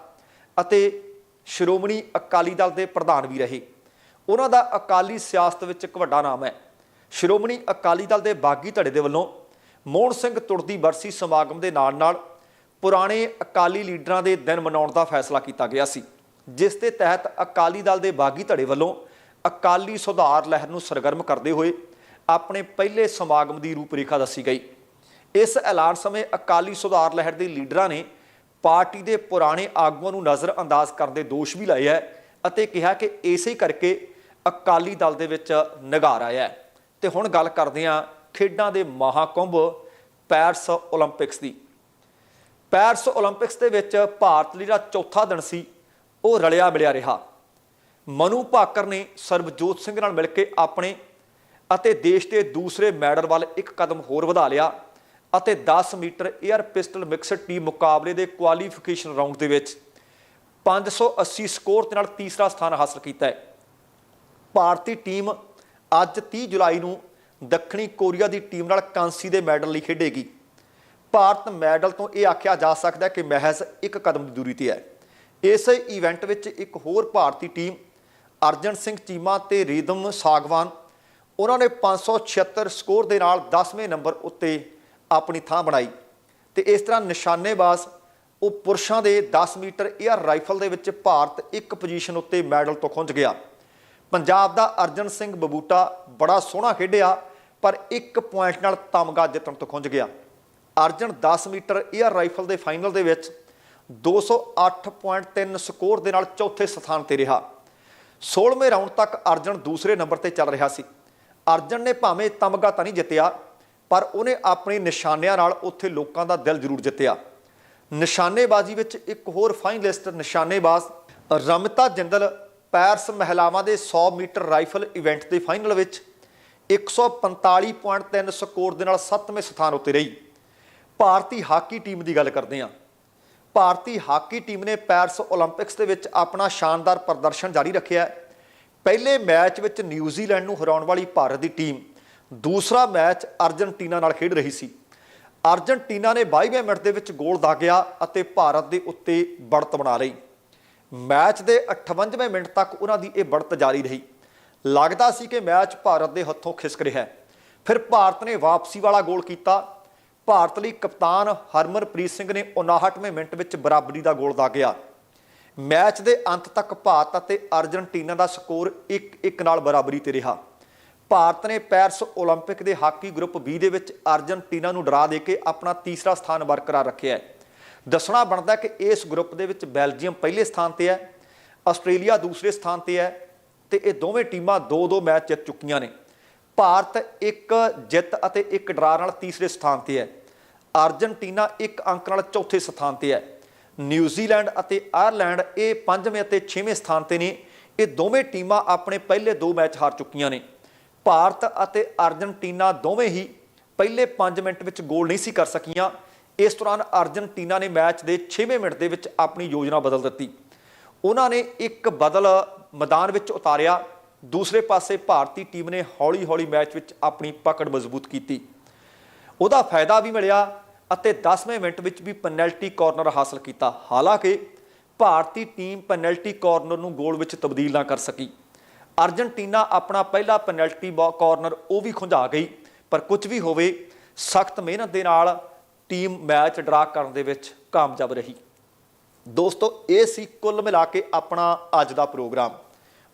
ਅਤੇ ਸ਼੍ਰੋਮਣੀ ਅਕਾਲੀ ਦਲ ਦੇ ਪ੍ਰਧਾਨ ਵੀ ਰਹੇ। ਉਹਨਾਂ ਦਾ ਅਕਾਲੀ ਸਿਆਸਤ ਵਿੱਚ ਇੱਕ ਵੱਡਾ ਨਾਮ ਹੈ। ਸ਼੍ਰੋਮਣੀ ਅਕਾਲੀ ਦਲ ਦੇ ਬਾਗੀ ਧੜੇ ਦੇ ਵੱਲੋਂ ਮੋਹਨ ਸਿੰਘ ਤੁਰਦੀ ਬਰਸੀ ਸਮਾਗਮ ਦੇ ਨਾਲ-ਨਾਲ ਪੁਰਾਣੇ ਅਕਾਲੀ ਲੀਡਰਾਂ ਦੇ ਦਿਨ ਮਨਾਉਣ ਦਾ ਫੈਸਲਾ ਕੀਤਾ ਗਿਆ ਸੀ, ਜਿਸ ਦੇ ਤਹਿਤ ਅਕਾਲੀ ਦਲ ਦੇ ਬਾਗੀ ਧੜੇ ਵੱਲੋਂ ਅਕਾਲੀ ਸੁਧਾਰ ਲਹਿਰ ਨੂੰ ਸਰਗਰਮ ਕਰਦੇ ਹੋਏ ਆਪਣੇ ਪਹਿਲੇ ਸਮਾਗਮ ਦੀ ਰੂਪਰੇਖਾ ਦੱਸੀ ਗਈ। ਇਸ ਐਲਾਨ ਸਮੇਂ ਅਕਾਲੀ ਸੁਧਾਰ ਲਹਿਰ ਦੇ ਲੀਡਰਾਂ ਨੇ ਪਾਰਟੀ ਦੇ ਪੁਰਾਣੇ ਆਗੂਆਂ ਨੂੰ ਨਜ਼ਰਅੰਦਾਜ਼ ਕਰਨ ਦੇ ਦੋਸ਼ ਵੀ ਲਾਏ ਹੈ ਅਤੇ ਕਿਹਾ ਕਿ ਇਸੇ ਕਰਕੇ ਅਕਾਲੀ ਦਲ ਦੇ ਵਿੱਚ ਨਿਗਾਰ ਆਇਆ ਹੈ। ਤੇ ਹੁਣ ਗੱਲ ਕਰਦੇ ਹਾਂ ਖੇਡਾਂ ਦੇ ਮਹਾਕੁੰਭ ਪੈਰਸ 올림픽ਸ ਦੀ। ਪੈਰਿਸ 올림픽ਸ ਦੇ ਵਿੱਚ ਭਾਰਤ ਲਈ ਜਿਹੜਾ ਚੌਥਾ ਦਿਨ ਸੀ, ਉਹ ਰਲਿਆ ਮਿਲਿਆ ਰਿਹਾ। ਮਨੂ ਭਾਕਰ ਨੇ ਸਰਬਜੋਤ ਸਿੰਘ ਨਾਲ ਮਿਲ ਕੇ ਆਪਣੇ ਅਤੇ ਦੇਸ਼ ਦੇ ਦੂਸਰੇ ਮੈਡਲ ਵੱਲ ਇੱਕ ਕਦਮ ਹੋਰ ਵਧਾ ਲਿਆ ਅਤੇ 10 metre air pistol mixed team ਮੁਕਾਬਲੇ ਦੇ ਕੁਆਲੀਫਿਕੇਸ਼ਨ ਰਾਉਂਡ ਦੇ ਵਿੱਚ 580 ਸਕੋਰ ਦੇ ਨਾਲ ਤੀਸਰਾ ਸਥਾਨ ਹਾਸਲ ਕੀਤਾ ਹੈ। ਭਾਰਤੀ ਟੀਮ ਅੱਜ 30 ਜੁਲਾਈ ਨੂੰ ਦੱਖਣੀ ਕੋਰੀਆ ਦੀ ਟੀਮ ਨਾਲ ਕਾਂਸੀ ਦੇ ਮੈਡਲ ਲਈ ਖੇਡੇਗੀ। ਭਾਰਤ ਮੈਡਲ ਤੋਂ ਇਹ ਆਖਿਆ ਜਾ ਸਕਦਾ ਕਿ ਮਹਿਜ਼ ਇੱਕ ਕਦਮ ਦੀ ਦੂਰੀ ਤੇ ਹੈ। ਇਸ ਇਵੈਂਟ ਵਿੱਚ ਇੱਕ ਹੋਰ ਭਾਰਤੀ ਟੀਮ, ਅਰਜਨ ਸਿੰਘ ਚੀਮਾ ਤੇ ਰੀਦਮ ਸਾਗਵਾਨ, ਉਹਨਾਂ ਨੇ 576 ਸਕੋਰ ਦੇ ਨਾਲ 10ਵੇਂ ਨੰਬਰ ਉੱਤੇ ਆਪਣੀ ਥਾਂ ਬਣਾਈ ਤੇ ਇਸ ਤਰ੍ਹਾਂ ਨਿਸ਼ਾਨੇਬਾਜ਼, ਉਹ ਪੁਰਸ਼ਾਂ ਦੇ 10 ਮੀਟਰ 에ਅਰ ਰਾਈਫਲ ਦੇ ਵਿੱਚ ਭਾਰਤ ਇੱਕ ਪੋਜੀਸ਼ਨ ਉੱਤੇ ਮੈਡਲ ਤੋਂ ਖੁੰਝ ਗਿਆ। ਪੰਜਾਬ ਦਾ ਅਰਜਨ ਸਿੰਘ ਬਬੂਟਾ ਬੜਾ ਸੋਹਣਾ ਖੇਡਿਆ, ਪਰ ਇੱਕ ਪੁਆਇੰਟ ਨਾਲ ਤਮਗਾ ਜਿੱਤਣ ਤੋਂ ਖੁੰਝ ਗਿਆ। ਅਰਜਨ 10 ਮੀਟਰ 에ਅਰ ਰਾਈਫਲ ਦੇ ਫਾਈਨਲ ਦੇ ਵਿੱਚ 208.3 ਸਕੋਰ ਦੇ ਨਾਲ ਚੌਥੇ ਸਥਾਨ ਤੇ ਰਿਹਾ। 16ਵੇਂ ਰਾਊਂਡ ਤੱਕ ਅਰਜਨ ਦੂਸਰੇ ਨੰਬਰ ਤੇ ਚੱਲ ਰਿਹਾ ਸੀ। ਅਰਜਨ ਨੇ ਭਾਵੇਂ ਤਮਗਾ ਤਾਂ ਨਹੀਂ ਜਿੱਤਿਆ, ਪਰ ਉਹਨੇ ਆਪਣੇ ਨਿਸ਼ਾਨਿਆਂ ਨਾਲ ਉੱਥੇ ਲੋਕਾਂ ਦਾ ਦਿਲ ਜ਼ਰੂਰ ਜਿੱਤਿਆ। ਨਿਸ਼ਾਨੇਬਾਜ਼ੀ ਵਿੱਚ ਇੱਕ ਹੋਰ ਫਾਈਨਲਿਸਟ ਨਿਸ਼ਾਨੇਬਾਜ਼ ਰਮਿਤਾ ਜਿੰਦਲ ਪੈਰਸ ਮਹਿਲਾਵਾਂ ਦੇ 100 ਮੀਟਰ ਰਾਈਫਲ ਇਵੈਂਟ ਦੇ ਫਾਈਨਲ ਵਿੱਚ 145.3 ਸਕੋਰ ਦੇ ਨਾਲ 7ਵੇਂ ਸਥਾਨ ਉੱਤੇ ਰਹੀ। ਭਾਰਤੀ ਹਾਕੀ ਟੀਮ ਦੀ ਗੱਲ ਕਰਦੇ ਹਾਂ। ਭਾਰਤੀ ਹਾਕੀ ਟੀਮ ਨੇ ਪੈਰਸ 올림픽ਸ ਦੇ ਵਿੱਚ ਆਪਣਾ ਸ਼ਾਨਦਾਰ ਪ੍ਰਦਰਸ਼ਨ ਜਾਰੀ ਰੱਖਿਆ ਪਹਿਲੇ ਮੈਚ ਵਿੱਚ ਨਿਊਜ਼ੀਲੈਂਡ ਨੂੰ ਹਰਾਉਣ ਵਾਲੀ ਭਾਰਤ ਦੀ ਟੀਮ ਦੂਸਰਾ ਮੈਚ ਅਰਜਨਟੀਨਾ ਨਾਲ ਖੇਡ ਰਹੀ ਸੀ। ਅਰਜਨਟੀਨਾ ਨੇ 22ਵੇਂ ਮਿੰਟ ਦੇ ਵਿੱਚ ਗੋਲ ਦਾਗਿਆ ਅਤੇ ਭਾਰਤ ਦੇ ਉੱਤੇ ਬੜਤ ਬਣਾ ਲਈ। ਮੈਚ ਦੇ 58ਵੇਂ ਮਿੰਟ ਤੱਕ ਉਹਨਾਂ ਦੀ ਇਹ ਬੜਤ ਜਾਰੀ ਰਹੀ ਲੱਗਦਾ ਸੀ ਕਿ ਮੈਚ ਭਾਰਤ ਦੇ ਹੱਥੋਂ ਖਿਸਕ ਰਿਹਾ ਹੈ ਫਿਰ ਭਾਰਤ ਨੇ ਵਾਪਸੀ ਵਾਲਾ ਗੋਲ ਕੀਤਾ ਭਾਰਤ ਲਈ ਕਪਤਾਨ ਹਰਮਨਪ੍ਰੀਤ ਸਿੰਘ ਨੇ 59ਵੇਂ ਮਿੰਟ ਵਿੱਚ ਬਰਾਬਰੀ ਦਾ ਗੋਲ ਦਾਗਿਆ ਮੈਚ ਦੇ ਅੰਤ ਤੱਕ ਭਾਰਤ ਅਤੇ ਅਰਜਨਟੀਨਾ ਦਾ ਸਕੋਰ 1-1 ਨਾਲ ਬਰਾਬਰੀ ਤੇ ਰਿਹਾ ਭਾਰਤ ਨੇ ਪੈਰਿਸ 올림픽 ਦੇ ਹਾਕੀ ਗਰੁੱਪ B ਦੇ ਵਿੱਚ ਅਰਜਨਟੀਨਾ ਨੂੰ ਡਰਾ ਦੇ ਕੇ ਆਪਣਾ ਤੀਸਰਾ ਸਥਾਨ ਬਰਕਰਾਰ ਰੱਖਿਆ ਹੈ ਦੱਸਣਾ ਬਣਦਾ ਕਿ ਇਸ ਗਰੁੱਪ ਦੇ ਵਿੱਚ ਬੈਲਜੀਅਮ ਪਹਿਲੇ ਸਥਾਨ ਤੇ ਹੈ, ਆਸਟ੍ਰੇਲੀਆ ਦੂਸਰੇ ਸਥਾਨ ਤੇ ਹੈ ਤੇ ਇਹ ਦੋਵੇਂ ਟੀਮਾਂ 2-2 ਮੈਚ ਜਿੱਤ ਚੁੱਕੀਆਂ ਨੇ। ਭਾਰਤ ਇੱਕ ਜਿੱਤ ਅਤੇ ਇੱਕ ਡਰਾ ਨਾਲ ਤੀਸਰੇ ਸਥਾਨ ਤੇ ਹੈ। ਅਰਜਨਟੀਨਾ ਇੱਕ ਅੰਕ ਨਾਲ ਚੌਥੇ ਸਥਾਨ ਤੇ ਹੈ। ਨਿਊਜ਼ੀਲੈਂਡ ਅਤੇ ਆਇਰਲੈਂਡ ਇਹ ਪੰਜਵੇਂ ਅਤੇ ਛੇਵੇਂ ਸਥਾਨ ਤੇ ਨੇ। ਇਹ ਦੋਵੇਂ ਟੀਮਾਂ ਆਪਣੇ ਪਹਿਲੇ ਦੋ ਮੈਚ ਹਾਰ ਚੁੱਕੀਆਂ ਨੇ। ਭਾਰਤ ਅਤੇ ਅਰਜਨਟੀਨਾ ਦੋਵੇਂ ਹੀ ਪਹਿਲੇ 5 ਮਿੰਟ ਵਿੱਚ ਗੋਲ ਨਹੀਂ ਸੀ ਕਰ ਸਕੀਆਂ। ਇਸ ਦੌਰਾਨ ਅਰਜਨਟੀਨਾ ਨੇ ਮੈਚ ਦੇ 6ਵੇਂ ਮਿੰਟ ਦੇ ਵਿੱਚ ਆਪਣੀ ਯੋਜਨਾ ਬਦਲ ਦਿੱਤੀ। ਉਹਨਾਂ ਨੇ ਇੱਕ ਬਦਲ ਮੈਦਾਨ ਵਿੱਚ ਉਤਾਰਿਆ। ਦੂਸਰੇ ਪਾਸੇ ਭਾਰਤੀ ਟੀਮ ਨੇ ਹੌਲੀ-ਹੌਲੀ ਮੈਚ ਵਿੱਚ ਆਪਣੀ ਪਕੜ ਮਜ਼ਬੂਤ ਕੀਤੀ। ਉਹਦਾ ਫਾਇਦਾ ਵੀ ਮਿਲਿਆ ਅਤੇ 10ਵੇਂ ਮਿੰਟ ਵਿੱਚ ਵੀ ਪੈਨਲਟੀ ਕਾਰਨਰ ਹਾਸਲ ਕੀਤਾ। ਹਾਲਾਂਕਿ ਭਾਰਤੀ ਟੀਮ ਪੈਨਲਟੀ ਕਾਰਨਰ ਨੂੰ ਗੋਲ ਵਿੱਚ ਤਬਦੀਲ ਨਾ ਕਰ ਸਕੀ। ਅਰਜਨਟੀਨਾ ਆਪਣਾ ਪਹਿਲਾ ਪੈਨਲਟੀ ਕਾਰਨਰ ਉਹ ਵੀ ਖੁੰਝਾ ਗਈ। ਪਰ ਕੁਝ ਵੀ ਹੋਵੇ, ਸਖਤ ਮਿਹਨਤ ਦੇ ਨਾਲ ਟੀਮ ਮੈਚ ਡਰਾ ਕਰਨ ਦੇ ਵਿੱਚ ਕਾਮਯਾਬ ਰਹੀ। ਦੋਸਤੋ, ਇਹ ਸੀ ਕੁੱਲ ਮਿਲਾ ਕੇ ਆਪਣਾ ਅੱਜ ਦਾ ਪ੍ਰੋਗਰਾਮ।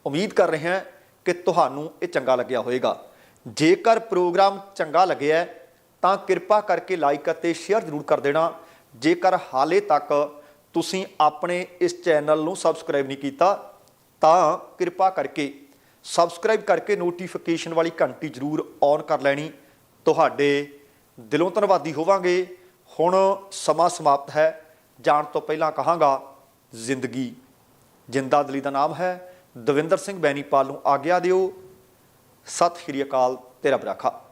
ਉਮੀਦ ਕਰ ਰਹੇ ਹਾਂ ਕਿ ਤੁਹਾਨੂੰ ਇਹ ਚੰਗਾ ਲੱਗਿਆ ਹੋਵੇਗਾ। ਜੇਕਰ ਪ੍ਰੋਗਰਾਮ ਚੰਗਾ ਲੱਗਿਆ ਤਾਂ ਕਿਰਪਾ ਕਰਕੇ ਲਾਈਕ ਅਤੇ ਸ਼ੇਅਰ ਜ਼ਰੂਰ ਕਰ ਦੇਣਾ। ਜੇਕਰ ਹਾਲੇ ਤੱਕ ਤੁਸੀਂ ਆਪਣੇ ਇਸ ਚੈਨਲ ਨੂੰ ਸਬਸਕ੍ਰਾਈਬ ਨਹੀਂ ਕੀਤਾ, ਤਾਂ ਕਿਰਪਾ ਕਰਕੇ ਸਬਸਕ੍ਰਾਈਬ ਕਰਕੇ ਨੋਟੀਫਿਕੇਸ਼ਨ ਵਾਲੀ ਘੰਟੀ ਜ਼ਰੂਰ ਔਨ ਕਰ ਲੈਣੀ। ਤੁਹਾਡੇ ਦਿਲੋਂ ਧੰਨਵਾਦੀ ਹੋਵਾਂਗੇ। ਹੁਣ ਸਮਾਂ ਸਮਾਪਤ ਹੈ। ਜਾਣ ਤੋਂ ਪਹਿਲਾਂ ਕਹਾਂਗਾ, ਜ਼ਿੰਦਗੀ। ਜਿੰਦਾ ਦਲੀ ਦਾ ਨਾਮ ਹੈ। ਦਵਿੰਦਰ ਸਿੰਘ ਬੈਨੀਪਾਲ ਨੂੰ ਆਗਿਆ ਦਿਓ। ਸਤਿ ਸ਼੍ਰੀ ਅਕਾਲ, ਤੇਰਾ ਬਰਾਖਾ।